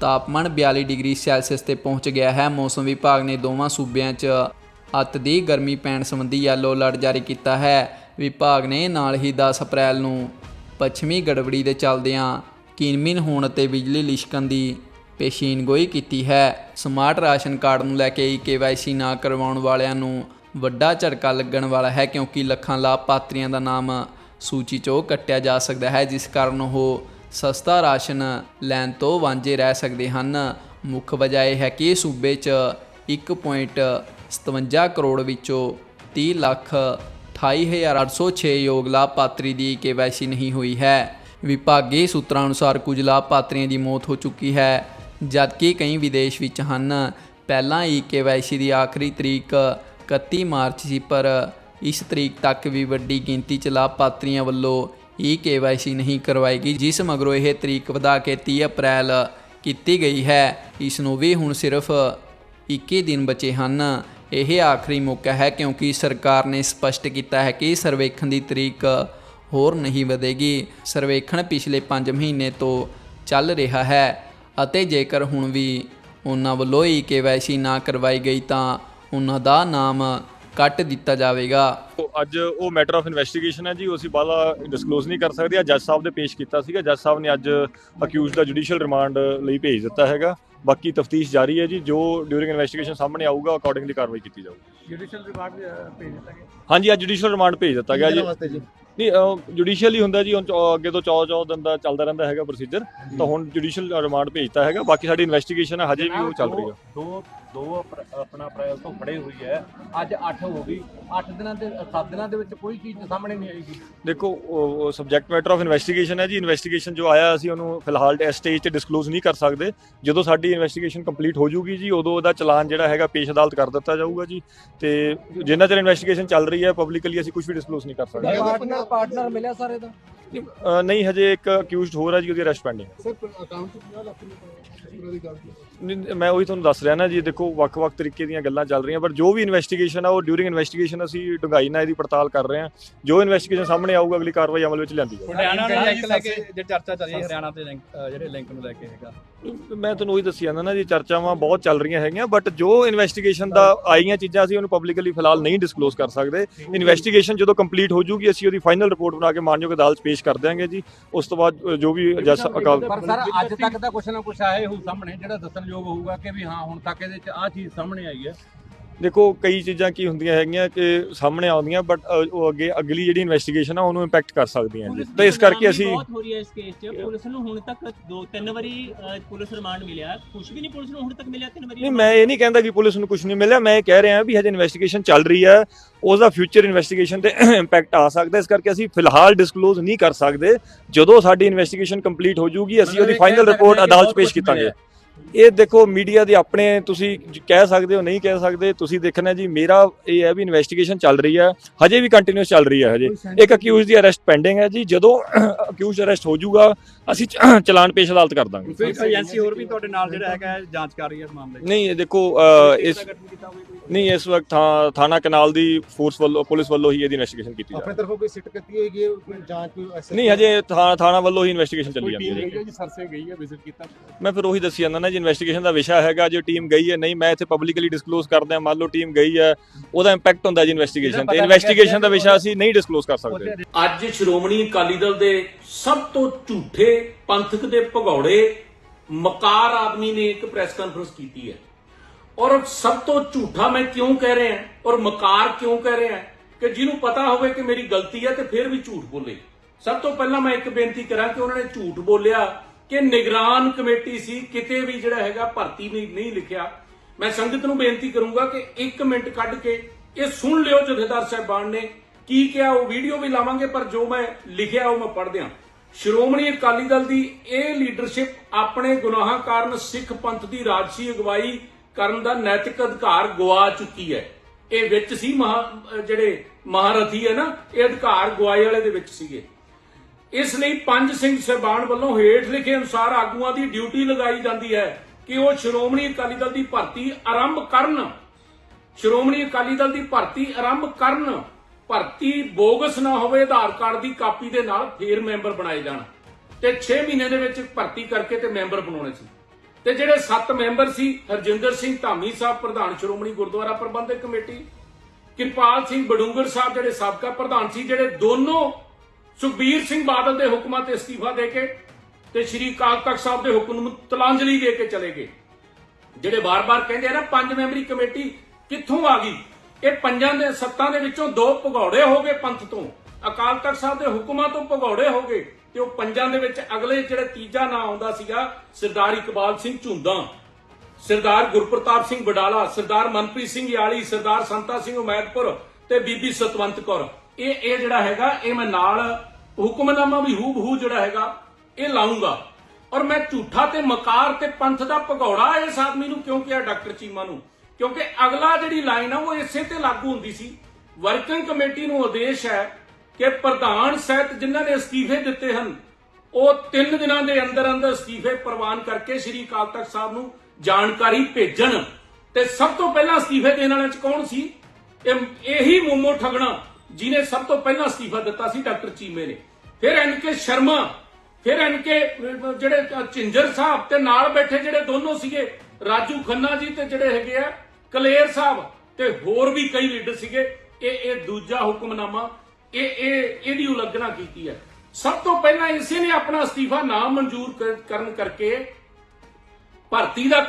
ਤਾਪਮਾਨ 42 ਡਿਗਰੀ ਸੈਲਸੀਅਸ ਤੇ ਪਹੁੰਚ ਗਿਆ ਹੈ। ਮੌਸਮ ਵਿਭਾਗ ਨੇ ਦੋਵਾਂ ਸੂਬਿਆਂ 'ਚ ਅੱਤ ਦੀ ਗਰਮੀ ਪੈਣ ਸੰਬੰਧੀ ਯੈਲੋ ਅਲਰਟ ਜਾਰੀ ਕੀਤਾ ਹੈ। ਵਿਭਾਗ ਨੇ ਨਾਲ ਹੀ 10 ਅਪ੍ਰੈਲ ਨੂੰ ਪੱਛਮੀ ਗੜਬੜੀ ਦੇ ਚੱਲਦਿਆਂ ਕੀਨਮਿਨ ਹੋਣ ਅਤੇ ਬਿਜਲੀ ਲਿਸ਼ਕਣ ਦੀ ਪੇਸ਼ੀਨਗੋਈ ਕੀਤੀ ਹੈ। ਸਮਾਰਟ ਰਾਸ਼ਨ ਕਾਰਡ ਨੂੰ ਲੈ ਕੇ ਕੇਵਾਈਸੀ ਨਾ ਕਰਵਾਉਣ ਵਾਲਿਆਂ ਨੂੰ ਵੱਡਾ ਝਟਕਾ ਲੱਗਣ ਵਾਲਾ ਹੈ ਕਿਉਂਕਿ ਲੱਖਾਂ ਲਾਭਪਾਤਰੀਆਂ ਦਾ ਨਾਮ ਸੂਚੀ 'ਚੋਂ ਕੱਟਿਆ ਜਾ ਸਕਦਾ ਹੈ, ਜਿਸ ਕਾਰਨ ਉਹ ਸਸਤਾ ਰਾਸ਼ਨ ਲੈਣ ਤੋਂ ਵਾਂਝੇ ਰਹਿ ਸਕਦੇ ਹਨ। ਮੁੱਖ ਵਜ੍ਹਾ ਇਹ ਹੈ ਕਿ ਸੂਬੇ 'ਚ 1.57 ਕਰੋੜ ਵਿੱਚੋਂ 30 ਲੱਖ 28806 ਯੋਗ ਲਾਭਪਾਤਰੀ ਦੀ ਕੇਵਾਈਸੀ ਨਹੀਂ ਹੋਈ ਹੈ। ਵਿਭਾਗੀ ਸੂਤਰਾਂ ਅਨੁਸਾਰ ਕੁਝ ਲਾਭਪਾਤਰੀਆਂ ਦੀ ਮੌਤ ਹੋ ਚੁੱਕੀ ਹੈ। ਜਦਕਿ ਕਈ ਵਿਦੇਸ਼ ਵਿੱਚ ਹਨ। ਪਹਿਲਾਂ ਹੀ ਕੇਵਾਈਸੀ ਦੀ ਆਖਰੀ ਤਰੀਕ 31 ਮਾਰਚ ਸੀ, ਪਰ ਇਸ ਤਰੀਕ ਤੱਕ ਵੀ ਵੱਡੀ ਗਿਣਤੀ 'ਚ ਲਾਭਪਾਤਰੀਆਂ ਵੱਲੋਂ ਈ ਕੇਵਾਈਸੀ ਨਹੀਂ ਕਰਵਾਏਗੀ, ਜਿਸ ਮਗਰੋਂ ਇਹ ਤਰੀਕ ਵਧਾ ਕੇ 30 ਅਪ੍ਰੈਲ ਕੀਤੀ ਗਈ ਹੈ। ਇਸ ਨੂੰ ਵੀ ਹੁਣ ਸਿਰਫ 21 ਦਿਨ ਬਚੇ ਹਨ। ਇਹ ਆਖਰੀ ਮੌਕਾ ਹੈ, ਕਿਉਂਕਿ ਸਰਕਾਰ ਨੇ ਸਪਸ਼ਟ ਕੀਤਾ ਹੈ ਕਿ ਸਰਵੇਖਣ ਦੀ ਤਰੀਕ ਹੋਰ ਨਹੀਂ ਵਧੇਗੀ। ਸਰਵੇਖਣ ਪਿਛਲੇ 5 ਮਹੀਨੇ ਤੋਂ ਚੱਲ ਰਿਹਾ ਹੈ। ਅਤੇ ਜੇਕਰ ਹੁਣ ਵੀ ਉਹਨਾਂ ਵੱਲੋਂ ਹੀ ਕੇਵਾਈਸੀ ਨਾ ਕਰਵਾਈ ਗਈ ਤਾਂ ਉਹਨਾਂ ਦਾ ਨਾਮ ਕੱਟ ਦਿੱਤਾ ਜਾਵੇਗਾ। ਉਹ ਅੱਜ ਉਹ ਮੈਟਰ ਆਫ ਇਨਵੈਸਟੀਗੇਸ਼ਨ ਹੈ ਜੀ ਉਹ ਅਸੀਂ ਬਾਲਾ ਡਿਸਕਲੋਜ਼ ਨਹੀਂ ਕਰ ਸਕਦੇ। ਆ ਜੱਜ ਸਾਹਿਬ ਦੇ ਪੇਸ਼ ਕੀਤਾ ਸੀਗਾ। ਜੱਜ ਸਾਹਿਬ ਨੇ ਅੱਜ ਅਕਿਊਜ਼ਡ ਦਾ ਜੁਡੀਸ਼ੀਅਲ ਰਿਮਾਂਡ ਲਈ ਭੇਜ ਦਿੱਤਾ ਹੈਗਾ। ਬਾਕੀ ਤਫਤੀਸ਼ ਜਾਰੀ ਹੈ ਜੀ। ਜੋ ਡਿਊਰਿੰਗ ਇਨਵੈਸਟੀਗੇਸ਼ਨ ਸਾਹਮਣੇ ਆਊਗਾ ਅਕੋਰਡਿੰਗਲੀ ਕਾਰਵਾਈ ਕੀਤੀ ਜਾਊਗੀ। ਜੁਡੀਸ਼ੀਅਲ ਰਿਮਾਂਡ ਭੇਜ ਦਿੱਤਾ ਗਿਆ। ਹਾਂਜੀ ਅੱਜ ਜੁਡੀਸ਼ੀਅਲ ਰਿਮਾਂਡ ਭੇਜ ਦਿੱਤਾ ਗਿਆ ਜੀ? ਨਹੀਂ ਜੁਡੀਸ਼ੀਅਲ ਹੀ ਹੁੰਦਾ ਜੀ ਹੁਣ ਅੱਗੇ ਤੋਂ 14 14 ਦਿਨ ਦਾ ਚੱਲਦਾ ਰਹਿੰਦਾ ਹੈਗਾ ਪ੍ਰੋਸੀਜਰ ਤਾਂ ਹੁਣ ਜੁਡੀਸ਼ੀਅਲ ਰਿਮਾਂਡ ਭੇਜਤਾ ਹੈਗਾ ਬਾਕੀ ਸਾਡੀ ਇਨਵੈਸਟੀਗੇਸ਼ਨ ਹੈ ਹਜੇ ਵੀ ਉਹ ਚੱਲ ਰਹੀ ਹੈ ਦੋ ਦੋ ਆਪਣਾ ਅਪ੍ਰੈਲ ਤੋਂ ਫੜੇ ਹੋਈ ਹੈ ਅੱਜ 8 ਹੋ ਗਈ। 8 ਦਿਨਾਂ ਦੇ 7 ਦਿਨਾਂ ਦੇ ਵਿੱਚ ਕੋਈ ਚੀਜ਼ ਸਾਹਮਣੇ ਨਹੀਂ ਆਏਗੀ ਦੇਖੋ ਸਬਜੈਕਟ ਮੈਟਰ ਆਫ ਇਨਵੈਸਟੀਗੇਸ਼ਨ ਹੈ ਜੀ ਇਨਵੈਸਟੀਗੇਸ਼ਨ ਜੋ ਆਇਆ ਅਸੀਂ ਉਹਨੂੰ ਫਿਲਹਾਲ ਇਸ ਸਟੇਜ ਤੇ ਡਿਸਕਲੋਜ਼ ਨਹੀਂ ਕਰ ਸਕਦੇ। ਜਦੋਂ ਸਾਡੀ ਇਨਵੈਸਟੀਗੇਸ਼ਨ ਕੰਪਲੀਟ ਹੋ ਜੂਗੀ ਜੀ ਉਦੋਂ ਉਹਦਾ ਚਲਾਨ ਜਿਹੜਾ ਹੈਗਾ ਪੇਸ਼ ਅਦਾਲਤ ਕਰ ਦਿੱਤਾ ਜਾਊਗਾ ਜੀ। ਤੇ ਜਿੰਨਾ ਚਿਰ ਇਨਵੈਸਟੀਗੇਸ਼ਨ ਚੱਲ ਰਹੀ ਹੈ ਪਬਲਿਕਲੀ ਅਸੀਂ ਕੁਝ ਵੀ ਡਿਸਕਲੋਜ਼ ਨਹੀਂ ਕਰ ਸਕਦੇ। ਪਾਰਟਨਰ ਮਿਲਿਆ ਸਾਰੇ ਦਾ? ਅ, ਨਹੀਂ ਹਜੇ ਇੱਕ ਅਕਿਊਜ਼ਡ ਹੋਰ ਹੈ ਜੀ ਉਹਦੀ ਅਰੈਸਟ ਪੈਂਡਿੰਗ ਸਰ ਅਕਾਊਂਟ ਚ 50 ਲੱਖ ਰੁਪਏ ਪੂਰਾ ਦੀ ਗੱਲ ਨਹੀਂ, ਮੈਂ ਉਹੀ ਤੁਹਾਨੂੰ ਦੱਸ ਰਿਹਾ ਨਾ ਜੀ ਦੇਖੋ ਵੱਖ-ਵੱਖ ਤਰੀਕੇ ਦੀਆਂ ਗੱਲਾਂ ਚੱਲ ਰਹੀਆਂ ਪਰ ਜੋ ਵੀ ਇਨਵੈਸਟੀਗੇਸ਼ਨ ਆ ਉਹ ਡਿਊਰਿੰਗ ਇਨਵੈਸਟੀਗੇਸ਼ਨ ਅਸੀਂ ਡੂੰਘਾਈ ਨਾਲ ਇਹਦੀ ਪੜਤਾਲ ਕਰ ਰਹੇ ਹਾਂ। ਜੋ ਇਨਵੈਸਟੀਗੇਸ਼ਨ ਸਾਹਮਣੇ ਆਊਗਾ ਅਗਲੀ ਕਾਰਵਾਈ ਅਮਲ ਵਿੱਚ ਲਿਆਂਦੀ ਜਾਊਗੀ ਹਰਿਆਣਾ ਦੇ ਲਿੰਕ ਲੈ ਕੇ ਜੇ ਚਰਚਾ ਚੱਲ ਰਹੀ ਹੈ ਹਰਿਆਣਾ ਤੇ ਲਿੰਕ ਜਿਹੜੇ ਲਿੰਕ ਨੂੰ ਲੈ ਕੇ ਹੈਗਾ। ਮੈਂ ਤੁਹਾਨੂੰ ਉਹੀ ਦੱਸੀ ਜਾਂਦਾ ਨਾ ਜੀ ਚਰਚਾਵਾਂ ਬਹੁਤ ਚੱਲ ਰਹੀਆਂ ਹੈਗੀਆਂ ਬਟ ਜੋ ਇਨਵੈਸਟੀਗੇਸ਼ਨ ਦਾ ਆਈਆਂ ਚੀਜ਼ਾਂ ਅਸੀਂ ਉਹਨੂੰ ਪਬਲਿਕਲੀ ਫਿਲਹਾਲ ਨਹੀਂ ਡਿਸਕਲੋਜ਼ ਕਰ ਸਕਦੇ। ਇਨਵੈਸਟੀਗੇਸ਼ਨ ਜਦੋਂ ਕੰਪਲੀਟ ਹੋ ਜੂਗੀ ਅਸੀਂ ਉਹਦੀ ਫਾਈਨਲ ਰਿਪੋਰਟ ਬਣਾ ਕੇ ਮਾਨਯੋਗ ਅਦਾਲਤ 'ਚ ਪੇਸ਼ ਕਰ ਦਿਆਂਗੇ ਜੀ। ਉਸ ਤੋਂ ਬਾਅਦ ਜੋ ਵੀ ਜੱਜ ਅਕਾਲ ਪਰ ਸਰ ਅੱਜ ਤੱਕ ਤਾਂ ਕੁਛ ਨਾ ਕੁਛ ਆਏ ਹੋ ਸਾਹਮਣੇ ਜਿਹੜਾ ਦੱਸਣਯੋਗ ਹੋਊਗਾ ਕਿ ਵੀ ਹਾਂ ਹੁਣ ਤੱਕ ਇਹਦੇ ਚ ਆਹ ਚੀਜ਼ ਸਾਹਮਣੇ ਆਈ ਹੈ। ਦੇਖੋ ਕਈ ਚੀਜ਼ਾਂ ਕੀ ਹੁੰਦੀਆਂ ਹੈਗੀਆਂ ਕਿ ਸਾਹਮਣੇ ਆਉਂਦੀਆਂ ਬਟ ਉਹ ਅੱਗੇ ਅਗਲੀ ਜਿਹੜੀ ਇਨਵੈਸਟੀਗੇਸ਼ਨ ਆ ਉਹਨੂੰ ਇੰਪੈਕਟ ਕਰ ਸਕਦੀਆਂ ਜੀ ਤਾਂ ਇਸ ਕਰਕੇ ਅਸੀਂ ਬਹੁਤ ਹੋ ਰਹੀ ਹੈ ਇਸ ਕੇਸ 'ਚ। ਪੁਲਿਸ ਨੂੰ ਹੁਣ ਤੱਕ ਦੋ ਤਿੰਨ ਵਾਰੀ ਪੁਲਿਸ ਰਿਮਾਂਡ ਮਿਲਿਆ। ਕੁਝ ਵੀ ਨਹੀਂ ਪੁਲਿਸ ਨੂੰ ਹੁਣ ਤੱਕ ਮਿਲਿਆ ਤਿੰਨ ਵਾਰੀ ਨਹੀਂ ਮੈਂ ਇਹ ਨਹੀਂ ਕਹਿੰਦਾ ਕਿ ਪੁਲਿਸ ਨੂੰ ਕੁਝ ਨਹੀਂ ਮਿਲਿਆ। ਮੈਂ ਇਹ ਕਹਿ ਰਿਹਾ ਵੀ ਹਜੇ ਇਨਵੈਸਟੀਗੇਸ਼ਨ ਚੱਲ ਰਹੀ ਹੈ। ਉਸ ਦਾ ਫਿਊਚਰ ਇਨਵੈਸਟੀਗੇਸ਼ਨ ਤੇ ਇੰਪੈਕਟ ਆ ਸਕਦਾ ਇਸ ਕਰਕੇ ਅਸੀਂ ਫਿਲਹਾਲ ਡਿਸਕਲੋਜ਼ ਨਹੀਂ ਕਰ ਸਕਦੇ। ਜਦੋਂ ਸਾਡੀ ਇਨਵੈਸਟੀਗੇਸ਼ਨ ਕੰਪਲੀਟ ਹੋ ਜੂਗੀ ਅਸੀਂ ਉਹਦੀ ਫਾਈਨਲ ਰਿਪੋਰਟ ਅਦਾਲਤ ਪੇਸ਼ ਕੀਤਾਂਗੇ ਇਹ ਦੇਖੋ ਮੀਡੀਆ ਦੇ ਆਪਣੇ ਤੁਸੀਂ ਕਹਿ ਸਕਦੇ ਹੋ ਨਹੀਂ ਕਹਿ ਸਕਦੇ ਤੁਸੀਂ ਦੇਖਣਾ ਜੀ ਮੇਰਾ ਇਹ ਹੈ ਵੀ ਇਨਵੈਸਟੀਗੇਸ਼ਨ ਚੱਲ ਰਹੀ ਹੈ। ਹਜੇ ਵੀ ਕੰਟੀਨਿਊਸ ਚੱਲ ਰਹੀ ਹੈ ਹਜੇ। ਇੱਕ ਅਕਿਊਜ਼ ਦੀ ਅਰੈਸਟ ਪੈਂਡਿੰਗ ਹੈ ਜੀ। ਜਦੋਂ ਅਕਿਊਜ਼ ਅਰੈਸਟ ਹੋ ਜਾਊਗਾ ਅਸੀਂ ਚਲਾਨ ਪੇਸ਼ ਅਦਾਲਤ ਕਰ ਦਾਂਗੇ। ਫਿਰ ਏਜੰਸੀ ਹੋਰ ਵੀ ਤੁਹਾਡੇ ਨਾਲ ਜਿਹੜਾ ਹੈਗਾ ਹੈ, ਜਾਂਚ ਕਰ ਰਹੀ ਹੈ ਇਸ ਮਾਮਲੇ ਨਹੀਂ ਇਹ ਦੇਖੋ ਇਸ ਨਹੀਂ ਇਸ ਵਕਤ ਥਾ- ਥਾਣਾ ਕਨਾਲ ਦੀ ਫੋਰਸ ਵੱਲੋਂ ਪੁਲਿਸ ਵੱਲੋਂ ਹੀ ਇਹਦੀ ਇਨਵੈਸਟੀਗੇਸ਼ਨ ਕੀਤੀ ਜਾ ਆਪਣੇ ਰਹੀ ਤਰਫੋਂ ਕੋਈ ਸਿੱਟ ਕੀਤੀ ਹੋਈ ਹੈ ਕੋਈ ਜਾਂਚ ਕੋਈ ਹੈ ਨਹੀਂ ਹਜੇ ਥਾਣਾ ਵੱਲੋਂ ਹੀ ਇਨਵੈਸਟੀਗੇਸ਼ਨ ਚੱਲੀ ਜਾਂਦੀ ਹੈ। ਜੀ। ਜੀ ਸਰਸੇ ਗਈ ਹੈ ਵਿਜ਼ਿਟ ਕੀਤਾ? ਮੈਂ ਫਿਰ ਉਹੀ ਦੱਸੀ ਜਾਂਦਾ ਨਾ ਹੈ ਜੀ ਇਨਵੈਸਟੀਗੇਸ਼ਨ ਦਾ ਵਿਸ਼ਾ ਹੈਗਾ ਜੋ ਟੀਮ ਗਈ ਹੈ ਨਹੀਂ ਮੈਂ ਇੱਥੇ ਪਬਲਿਕਲੀ ਡਿਸਕਲੋਜ਼ ਕਰਦਾ ਮੰਨ ਲਓ ਟੀਮ ਗਈ ਹੈ ਉਹਦਾ ਇੰਪੈਕਟ ਹੁੰਦਾ ਜੀ ਇਨਵੈਸਟੀਗੇਸ਼ਨ ਤੇ। ਇਨਵੈਸਟੀਗੇਸ਼ਨ ਦਾ ਵਿਸ਼ਾ ਅਸੀਂ ਨਹੀਂ ਡਿਸਕਲੋਜ਼ ਕਰ ਸਕਦੇ। ਅੱਜ ਸ਼੍ਰੋਮਣੀ ਅਕਾਲੀ ਦਲ ਦੇ ਸਭ ਤੋਂ ਝੂਠੇ ਪੰਥਕ ਦੇ ਭਗੌੜੇ ਮਕਾਰ ਆਦਮੀ ਨੇ ਇੱਕ ਪ੍ਰੈਸ ਕਾਨਫਰੰਸ ਕੀਤੀ ਹੈ। ਔਰ ਸਭ ਤੋਂ ਝੂਠਾ ਮੈਂ ਕਿਉਂ ਕਹਿ ਰਿਹਾ ਹਾਂ? ਔਰ ਮਕਾਰ ਕਿਉਂ ਕਹਿ ਰਿਹਾ ਹਾਂ? ਕਿ ਜਿਹਨੂੰ ਪਤਾ ਹੋਵੇ ਕਿ ਮੇਰੀ ਗਲਤੀ ਹੈ ਤੇ ਫਿਰ ਵੀ ਝੂਠ ਬੋਲੇ। ਸਭ ਤੋਂ ਪਹਿਲਾਂ ਮੈਂ ਇੱਕ ਬੇਨਤੀ ਕਰਾਂ ਕਿ ਉਹਨਾਂ ਨੇ ਝੂਠ ਬੋਲਿਆ। ਕਿ ਨਿਗਰਾਨ ਕਮੇਟੀ ਸੀ, ਕਿਤੇ ਵੀ ਜਿਹੜਾ ਹੈਗਾ ਭਰਤੀ ਨਹੀਂ ਨਹੀਂ ਲਿਖਿਆ। ਮੈਂ ਸੰਗਤ ਨੂੰ ਬੇਨਤੀ ਕਰੂੰਗਾ ਕਿ 1 ਮਿੰਟ ਕੱਢ ਕੇ ਇਹ ਸੁਣ ਲਿਓ ਜਥੇਦਾਰ ਸਾਹਿਬਾਨ ਨੇ, ਕੀ ਕਿਹਾ, ਉਹ ਵੀਡੀਓ ਵੀ ਲਾਵਾਂਗੇ, ਪਰ ਜੋ ਮੈਂ ਲਿਖਿਆ, ਉਹ ਮੈਂ ਪੜ੍ਹ ਦਿਆਂ ਸ਼੍ਰੋਮਣੀ ਅਕਾਲੀ ਦਲ ਦੀ ਇਹ ਲੀਡਰਸ਼ਿਪ ਆਪਣੇ ਗੁਨਾਹਾਂ ਕਾਰਨ ਸਿੱਖ ਪੰਥ ਦੀ ਰਾਜਸੀ ਅਗਵਾਈ ਕਰਨ ਦਾ ਨੈਤਿਕ ਅਧਿਕਾਰ ਗਵਾ ਚੁੱਕੀ ਹੈ। ਇਹ ਵਿੱਚ ਸੀ ਮਹਾ ਜਿਹੜੇ ਮਹਾਰਥੀ ਹੈ ਨਾ, ਇਹ ਅਧਿਕਾਰ ਗਵਾਏ ਵਾਲੇ ਦੇ ਵਿੱਚ ਸੀਗੇ। ਇਸ ਲਈ ਪੰਜ ਸਿੰਘ ਸਹਿਬਾਨ ਵੱਲੋਂ ਹੇਠ ਲਿਖੇ ਅਨੁਸਾਰ ਆਗੂਆਂ ਦੀ ਡਿਊਟੀ ਲਗਾਈ ਜਾਂਦੀ ਹੈ ਕਿ ਉਹ ਸ਼੍ਰੋਮਣੀ ਅਕਾਲੀ ਦਲ ਦੀ ਭਰਤੀ ਆਰੰਭ ਕਰਨ। ਸ਼੍ਰੋਮਣੀ ਅਕਾਲੀ ਦਲ ਦੀ ਭਰਤੀ ਆਰੰਭ ਕਰਨ। ਭਰਤੀ ਬੋਗਸ ਨਾ ਹੋਵੇ, ਆਧਾਰ ਕਾਰਡ ਦੀ ਕਾਪੀ ਦੇ ਨਾਲ ਫੇਰ ਮੈਂਬਰ ਬਣਾਏ ਜਾਣ। ਤੇ 6 ਮਹੀਨੇ ਦੇ ਵਿੱਚ ਭਰਤੀ ਕਰਕੇ ਤੇ ਮੈਂਬਰ ਬਣਾਉਣੇ ਸੀ। ਤੇ ਜਿਹੜੇ 7 ਮੈਂਬਰ ਸੀ, ਹਰਜਿੰਦਰ ਸਿੰਘ ਧਾਮੀ ਸਾਹਿਬ, ਪ੍ਰਧਾਨ ਸ਼੍ਰੋਮਣੀ ਗੁਰਦੁਆਰਾ ਪ੍ਰਬੰਧਕ ਕਮੇਟੀ, ਕਿਰਪਾਲ ਸਿੰਘ ਬਡੂੰਗਰ ਸਾਹਿਬ, ਜਿਹੜੇ ਸਾਬਕਾ ਪ੍ਰਧਾਨ ਸੀ, ਜਿਹੜੇ ਦੋਨੋਂ ਸੁਖਬੀਰ ਸਿੰਘ ਬਾਦਲ ਦੇ ਹੁਕਮਾਂ ਤੇ ਅਸਤੀਫਾ ਦੇ ਕੇ ਤੇ ਸ਼੍ਰੀ ਅਕਾਲ ਤਖਤ ਸਾਹਿਬ ਦੇ ਹੁਕਮ ਨੂੰ ਤਲਾਂਜਲੀ ਦੇ ਕੇ ਚਲੇ ਗਏ। ਜਿਹੜੇ ਬਾਰ-ਬਾਰ ਕਹਿੰਦੇ ਆ ਨਾ, ਪੰਜ ਮੈਂਬਰੀ ਕਮੇਟੀ ਕਿੱਥੋਂ ਆ ਗਈ? ਇਹ ਪੰਜਾਂ ਦੇ ਸੱਤਾਂ ਦੇ ਵਿੱਚੋਂ ਦੋ ਭਗੌੜੇ ਹੋ ਗਏ ਪੰਥ ਤੋਂ। ਅਕਾਲ ਤਖਤ ਸਾਹਿਬ ਦੇ ਹੁਕਮਾਂ ਤੋਂ ਭਗੌੜੇ ਹੋ ਗਏ ਤੇ ਉਹ ਪੰਜਾਂ ਦੇ ਵਿੱਚ ਅਗਲੇ ਜਿਹੜੇ ਤੀਜਾ ਨਾਂ ਆਉਂਦਾ ਸੀਗਾ, ਸਰਦਾਰ ਇਕਬਾਲ ਸਿੰਘ ਝੁੰਦਾ। ਸਰਦਾਰ ਗੁਰਪ੍ਰਤਾਪ ਸਿੰਘ ਬਡਾਲਾ ਸਰਦਾਰ ਮਨਪ੍ਰੀਤ ਸਿੰਘ ਯਾਲੀ, ਸਰਦਾਰ ਸੰਤਾ ਸਿੰਘ ਉਮੈਦਪੁਰ ਤੇ ਬੀਬੀ ਸਤਵੰਤ ਕੌਰ। ਇਹ ਇਹ ਜਿਹੜਾ ਹੈਗਾ, ਇਹ ਮੈਂ ਨਾਲ ਹੁਕਮਨਾਮਾ ਵੀ ਹੂ ਬਹੂ ਜਿਹੜਾ ਹੈਗਾ, ਇਹ ਲਾਉਂਗਾ। ਔਰ ਮੈਂ ਝੂਠਾ ਤੇ ਮਕਾਰ ਤੇ ਪੰਥ ਦਾ ਭਗੌੜਾ ਇਸ ਆਦਮੀ ਨੂੰ ਕਿਉਂ ਕਿਹਾ ਡਾਕਟਰ ਚੀਮਾ ਨੂੰ? ਕਿਉਂਕਿ ਅਗਲਾ ਜਿਹੜੀ ਲਾਈਨ ਆ, ਉਹ ਇਸੇ ਤੇ ਲਾਗੂ ਹੁੰਦੀ ਸੀ। ਵਰਕਿੰਗ ਕਮੇਟੀ ਨੂੰ ਆਦੇਸ਼ ਹੈ ਕਿ ਪ੍ਰਧਾਨ ਸਹਿਤ ਜਿਨ੍ਹਾਂ ਨੇ ਅਸਤੀਫੇ ਦਿੱਤੇ ਹਨ, ਉਹ 3 ਦਿਨਾਂ ਦੇ ਅੰਦਰ ਅੰਦਰ ਅਸਤੀਫੇ ਪ੍ਰਵਾਨ ਕਰਕੇ ਸ੍ਰੀ ਅਕਾਲ ਤਖਤ ਸਾਹਿਬ ਨੂੰ ਜਾਣਕਾਰੀ ਭੇਜਣ। ਤੇ ਸਭ ਤੋਂ ਪਹਿਲਾਂ ਅਸਤੀਫੇ ਦੇਣ ਵਾਲਿਆਂ ਚ ਕੌਣ ਸੀ? ਇਹ, ਇਹੀ ਮੋਮੋ ਠਗਣਾ। ਜਿਨੇ ਸਭ ਤੋਂ ਪਹਿਲਾਂ ਅਸਤੀਫਾ ਦਿੱਤਾ ਸੀ ਡਾਕਟਰ ਚੀਮੇ ਨੇ। ਫਿਰ ਐਨ ਕੇ ਸ਼ਰਮਾ, ਫਿਰ ਐਨ ਜਿਹੜੇ ਝਿੰਜਰ ਸਾਹਿਬ ਤੇ ਨਾਲ ਬੈਠੇ ਜਿਹੜੇ ਦੋਨੋਂ ਸੀਗੇ, ਰਾਜੂ ਖੰਨਾ ਜੀ ਤੇ ਜਿਹੜੇ ਹੈਗੇ ਆ, ਕਲੇਰ ਸਾਹਿਬ ਤੇ ਹੋਰ ਵੀ ਕਈ ਲੀਡਰ ਸੀਗੇ, ਇਹ ਇਹ ਦੂਜਾ ਹੁਕਮਨਾਮਾ, ਇਹ ਇਹ, ਇਹਦੀ ਉਲੰਘਣਾ ਕੀਤੀ ਹੈ। ਸਭ ਤੋਂ ਪਹਿਲਾਂ ਇਸੇ ਨੇ ਆਪਣਾ ਅਸਤੀਫਾ ਨਾ ਮਨਜ਼ੂਰ ਕਰਨ ਕਰਕੇ ਭਰਤੀ ਦਾ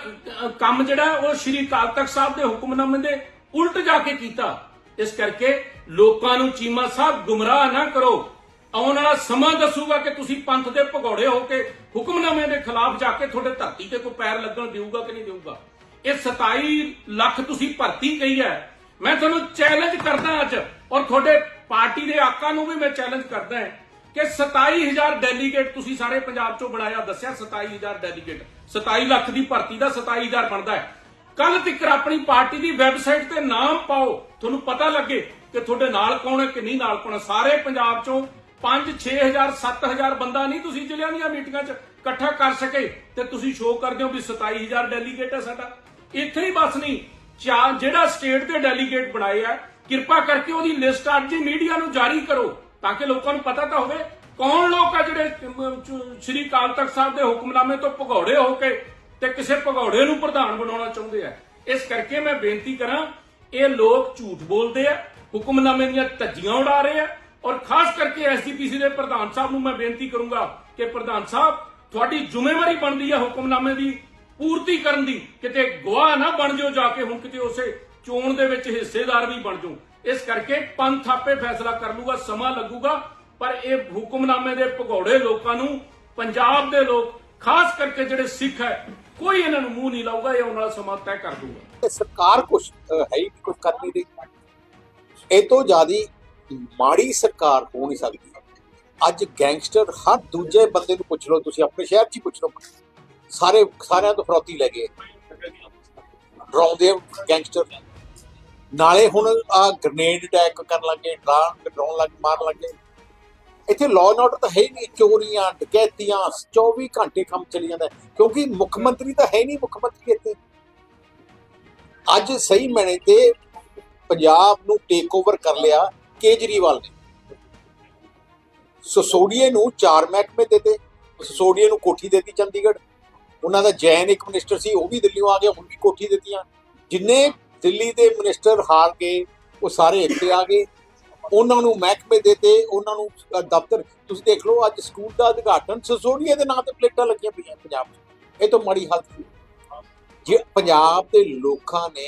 ਕੰਮ ਜਿਹੜਾ ਉਹ ਸ਼੍ਰੀ ਅਕਾਲ ਤਖਤ ਸਾਹਿਬ ਦੇ ਹੁਕਮਨਾਮੇ ਦੇ ਉਲਟ ਜਾ ਕੇ ਕੀਤਾ। ਇਸ ਕਰਕੇ ਲੋਕਾਂ ਨੂੰ ਚੀਮਾ ਸਾਹਿਬ ਗੁੰਮਰਾਹ ਨਾ ਕਰੋ। ਆਉਣ ਵਾਲਾ ਸਮਾਂ ਦੱਸੂਗਾ ਕਿ ਤੁਸੀਂ ਪੰਥ ਦੇ ਭਗੌੜੇ ਹੋ ਕੇ ਹੁਕਮਨਾਮੇ ਦੇ ਖਿਲਾਫ ਜਾ ਕੇ ਤੁਹਾਡੇ ਧਰਤੀ ਤੇ ਕੋਈ ਪੈਰ ਲੱਗਣ ਦੇਊਗਾ ਕਿ ਨਹੀਂ ਦੇਊਗਾ? ਇਹ 27 ਲੱਖ ਤੁਸੀਂ ਭਰਤੀ ਕਹੀ ਹੈ। ਮੈਂ ਤੁਹਾਨੂੰ ਚੈਲੰਜ ਕਰਦਾ ਅੱਜ, ਔਰ ਤੁਹਾਡੇ ਪਾਰਟੀ ਦੇ ਆਕਾ ਨੂੰ ਵੀ ਮੈਂ ਚੈਲੰਜ ਕਰਦਾ ਹਾਂ ਕਿ 27000 ਡੈਲੀਗੇਟ ਤੁਸੀਂ ਸਾਰੇ ਪੰਜਾਬ ਚੋਂ ਬਣਾਇਆ, ਦੱਸਿਆ 27000 ਡੈਲੀਗੇਟ 27 ਲੱਖ ਦੀ ਭਰਤੀ ਦਾ 27000 ਬਣਦਾ ਹੈ। ਕੱਲ ਤੱਕ ਆਪਣੀ ਪਾਰਟੀ ਦੀ ਵੈਬਸਾਈਟ ਤੇ ਨਾਮ ਪਾਓ, ਤੁਹਾਨੂੰ ਪਤਾ ਲੱਗੇ ਕਿ ਤੁਹਾਡੇ ਨਾਲ ਕੌਣ ਹੈ ਕਿ ਨਹੀਂ ਨਾਲ ਕੌਣ ਹੈ? ਸਾਰੇ ਪੰਜਾਬ ਚੋਂ 5 6000 7000 ਬੰਦਾ ਨਹੀਂ ਤੁਸੀਂ ਜ਼ਿਲ੍ਹਿਆਂ ਦੀਆਂ ਮੀਟਿੰਗਾਂ 'ਚ। ਇਕੱਠਾ ਕਰ ਸਕੇ ਤੇ ਤੁਸੀਂ ਸ਼ੋਅ ਕਰਦੇ ਹੋ ਵੀ 27000 ਡੈਲੀਗੇਟ ਹੈ ਸਾਡਾ। ਇੱਥੇ ਹੀ ਬਸ ਨਹੀਂ ਚਾ- ਜਿਹੜਾ ਸਟੇਟ ਦੇ ਡੈਲੀਗੇਟ ਬਣਾਏ ਆ, ਕਿਰਪਾ ਕਰਕੇ ਉਹਦੀ ਲਿਸਟ ਅੱਜ ਹੀ ਮੀਡੀਆ ਨੂੰ ਜਾਰੀ ਕਰੋ, ਤਾਂ ਕਿ ਲੋਕਾਂ ਨੂੰ ਪਤਾ ਤਾਂ ਹੋਵੇ ਕੌਣ ਲੋਕ ਆ ਜਿਹੜੇ ਸ਼੍ਰੀ ਅਕਾਲ ਤਖਤ ਸਾਹਿਬ ਦੇ ਹੁਕਮਨਾਮੇ ਤੋਂ ਭਗੌੜੇ ਹੋ ਕੇ ਤੇ ਕਿਸੇ ਭਗੌੜੇ ਨੂੰ ਪ੍ਰਧਾਨ ਬਣਾਉਣਾ ਚਾਹੁੰਦੇ ਆ। ਇਸ ਕਰਕੇ ਮੈਂ ਬੇਨਤੀ ਕਰਾਂ, ਇਹ ਲੋਕ ਝੂਠ ਬੋਲਦੇ ਆ ਹੁਕਮਨਾਮੇ ਦੀਆਂ ਧੱਜੀਆਂ ਉਡਾ ਰਹੇ ਆ। ਔਰ ਖਾਸ ਕਰਕੇ ਐਸਜੀਪੀਸੀ ਦੇ ਪ੍ਰਧਾਨ ਸਾਹਿਬ ਨੂੰ ਮੈਂ ਬੇਨਤੀ ਕਰੂੰਗਾ ਕਿ ਪ੍ਰਧਾਨ ਸਾਹਿਬ, ਤੁਹਾਡੀ ਜ਼ਿੰਮੇਵਾਰੀ ਬਣਦੀ ਹੈ ਹੁਕਮਨਾਮੇ ਦੀ ਪੂਰਤੀ ਕਰਨ ਦੀ। ਕਿਤੇ ਗਵਾਹ ਨਾ ਬਣ ਜਾਓ ਜਾ ਕੇ, ਹੁਣ ਕਿਤੇ ਉਸੇ ਚੋਣ ਦੇ ਵਿੱਚ ਹਿੱਸੇਦਾਰ ਵੀ ਬਣ ਜਾਓ। ਇਸ ਕਰਕੇ ਪੰਥ ਆਪੇ ਫੈਸਲਾ ਕਰ ਲੂਗਾ, ਸਮਾਂ ਲੱਗੂਗਾ। ਪਰ ਇਹ ਹੁਕਮਨਾਮੇ ਦੇ ਭਗੌੜੇ ਲੋਕਾਂ ਨੂੰ, ਪੰਜਾਬ ਦੇ ਲੋਕ, ਖਾਸ ਕਰਕੇ ਜਿਹੜੇ ਸਿੱਖ ਹੈ, ਕੋਈ ਇਹਨਾਂ ਨੂੰ ਮੂੰਹ ਨਹੀਂ ਲਾਊਗਾ, ਇਹ ਆਉਣ ਵਾਲਾ ਸਮਾਂ ਤੈਅ ਕਰ ਦੂਗਾ। ਸਰਕਾਰ ਕੁਝ ਹੈ ਹੀ ਕੁਝ ਕਰ ਨਹੀਂ ਇਹ ਤੋਂ ਜ਼ਿਆਦੀ ਮਾੜੀ ਸਰਕਾਰ ਹੋ ਨਹੀਂ ਸਕਦੀ। ਅੱਜ ਗੈਂਗਸਟਰ ਹਰ ਦੂਜੇ ਬੰਦੇ ਨੂੰ ਪੁੱਛ ਲਓ, ਤੁਸੀਂ ਆਪਣੇ ਸ਼ਹਿਰ 'ਚ ਹੀ ਪੁੱਛ ਲਓ। ਸਾਰੇ, ਸਾਰਿਆਂ ਤੋਂ ਫਰੋਤੀ ਲੈ ਗਏ। ਡਰਾਉਂਦੇ ਗੈਂਗਸਟਰ। ਨਾਲੇ ਹੁਣ ਆ ਗ੍ਰਨੇਡ ਅਟੈਕ ਕਰਨ ਲੱਗੇ ਡਰਾ ਡਰਾਉਣ ਲੱਗ, ਮਾਰਨ ਲੱਗੇ ਇੱਥੇ ਲਾਅ ਐਂਡ ਆਰਡਰ ਤਾਂ ਹੈ ਹੀ ਨਹੀਂ, ਚੋਰੀਆਂ, ਡਕੈਤੀਆਂ 24 ਘੰਟੇ ਕੰਮ ਚੱਲੀ ਜਾਂਦਾ ਕਿਉਂਕਿ ਮੁੱਖ ਮੰਤਰੀ ਤਾਂ ਹੈ ਨਹੀਂ ਮੁੱਖ ਮੰਤਰੀ ਇੱਥੇ। ਅੱਜ ਸਹੀ ਮੈਨੇ ਤੇ ਪੰਜਾਬ ਨੂੰ ਟੇਕ ਓਵਰ ਕਰ ਲਿਆ ਕੇਜਰੀਵਾਲ ਨੇ। ਸਸੋਡੀਏ ਨੂੰ ਚਾਰ ਮਹਿਕਮੇ ਦਿੱਤੇ ਸਸੋਡੀਏ ਨੂੰ ਕੋਠੀ ਦਿੱਤੀ ਚੰਡੀਗੜ੍ਹ। ਉਹਨਾਂ ਦਾ ਜੈਨ ਇੱਕ ਮਿਨਿਸਟਰ ਸੀ, ਉਹ ਵੀ ਦਿੱਲੀੋਂ ਆ ਗਿਆ, ਹੁਣ ਵੀ ਕੋਠੀ ਦਿੱਤੀਆਂ। ਜਿੰਨੇ ਦਿੱਲੀ ਦੇ ਮਿਨਿਸਟਰ ਹਾਰ ਗਏ ਉਹ ਸਾਰੇ ਇੱਥੇ ਆ ਗਏ। ਉਹਨਾਂ ਨੂੰ ਮਹਿਕਮੇ ਦੇਤੇ ਉਹਨਾਂ ਨੂੰ ਦਫ਼ਤਰ। ਤੁਸੀਂ ਦੇਖ ਲਓ, ਅੱਜ ਸਕੂਲ ਦਾ ਉਦਘਾਟਨ ਸਸੋੜੀਏ ਦੇ ਨਾਂ ਤੇ ਪਲੇਟਾਂ ਲੱਗੀਆਂ ਪਈਆਂ ਪੰਜਾਬ 'ਚ ਇਹ ਤੋਂ ਮਾੜੀ ਹੱਦ ਸੀ ਜੇ ਪੰਜਾਬ ਦੇ ਲੋਕਾਂ ਨੇ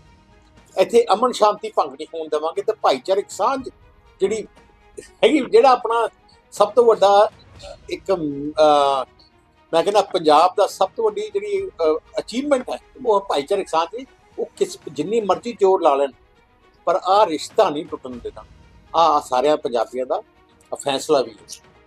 ਇੱਥੇ ਅਮਨ ਸ਼ਾਂਤੀ ਭੰਗ ਨਹੀਂ ਹੋਣ ਦੇਵਾਂਗੇ ਤੇ ਭਾਈਚਾਰਕ ਸਾਂਝ ਜਿਹੜੀ ਹੈਗੀ, ਜਿਹੜਾ ਆਪਣਾ ਸਭ ਤੋਂ ਵੱਡਾ ਇੱਕ ਮੈਂ ਕਹਿੰਦਾ ਪੰਜਾਬ ਦਾ ਸਭ ਤੋਂ ਵੱਡੀ ਜਿਹੜੀ ਅਚੀਵਮੈਂਟ ਹੈ, ਉਹ ਭਾਈਚਾਰਕ ਸਾਂਝ ਦੀ ਉਹ ਕਿਸ ਜਿੰਨੀ ਮਰਜ਼ੀ ਜ਼ੋਰ ਲਾ ਲੈਣ, ਪਰ ਆ ਰਿਸ਼ਤਾ ਨਹੀਂ ਟੁੱਟਣ ਦੇਣਾ ਆ ਸਾਰਿਆਂ ਪੰਜਾਬੀਆਂ ਦਾ ਫੈਸਲਾ ਵੀ ਹੈ।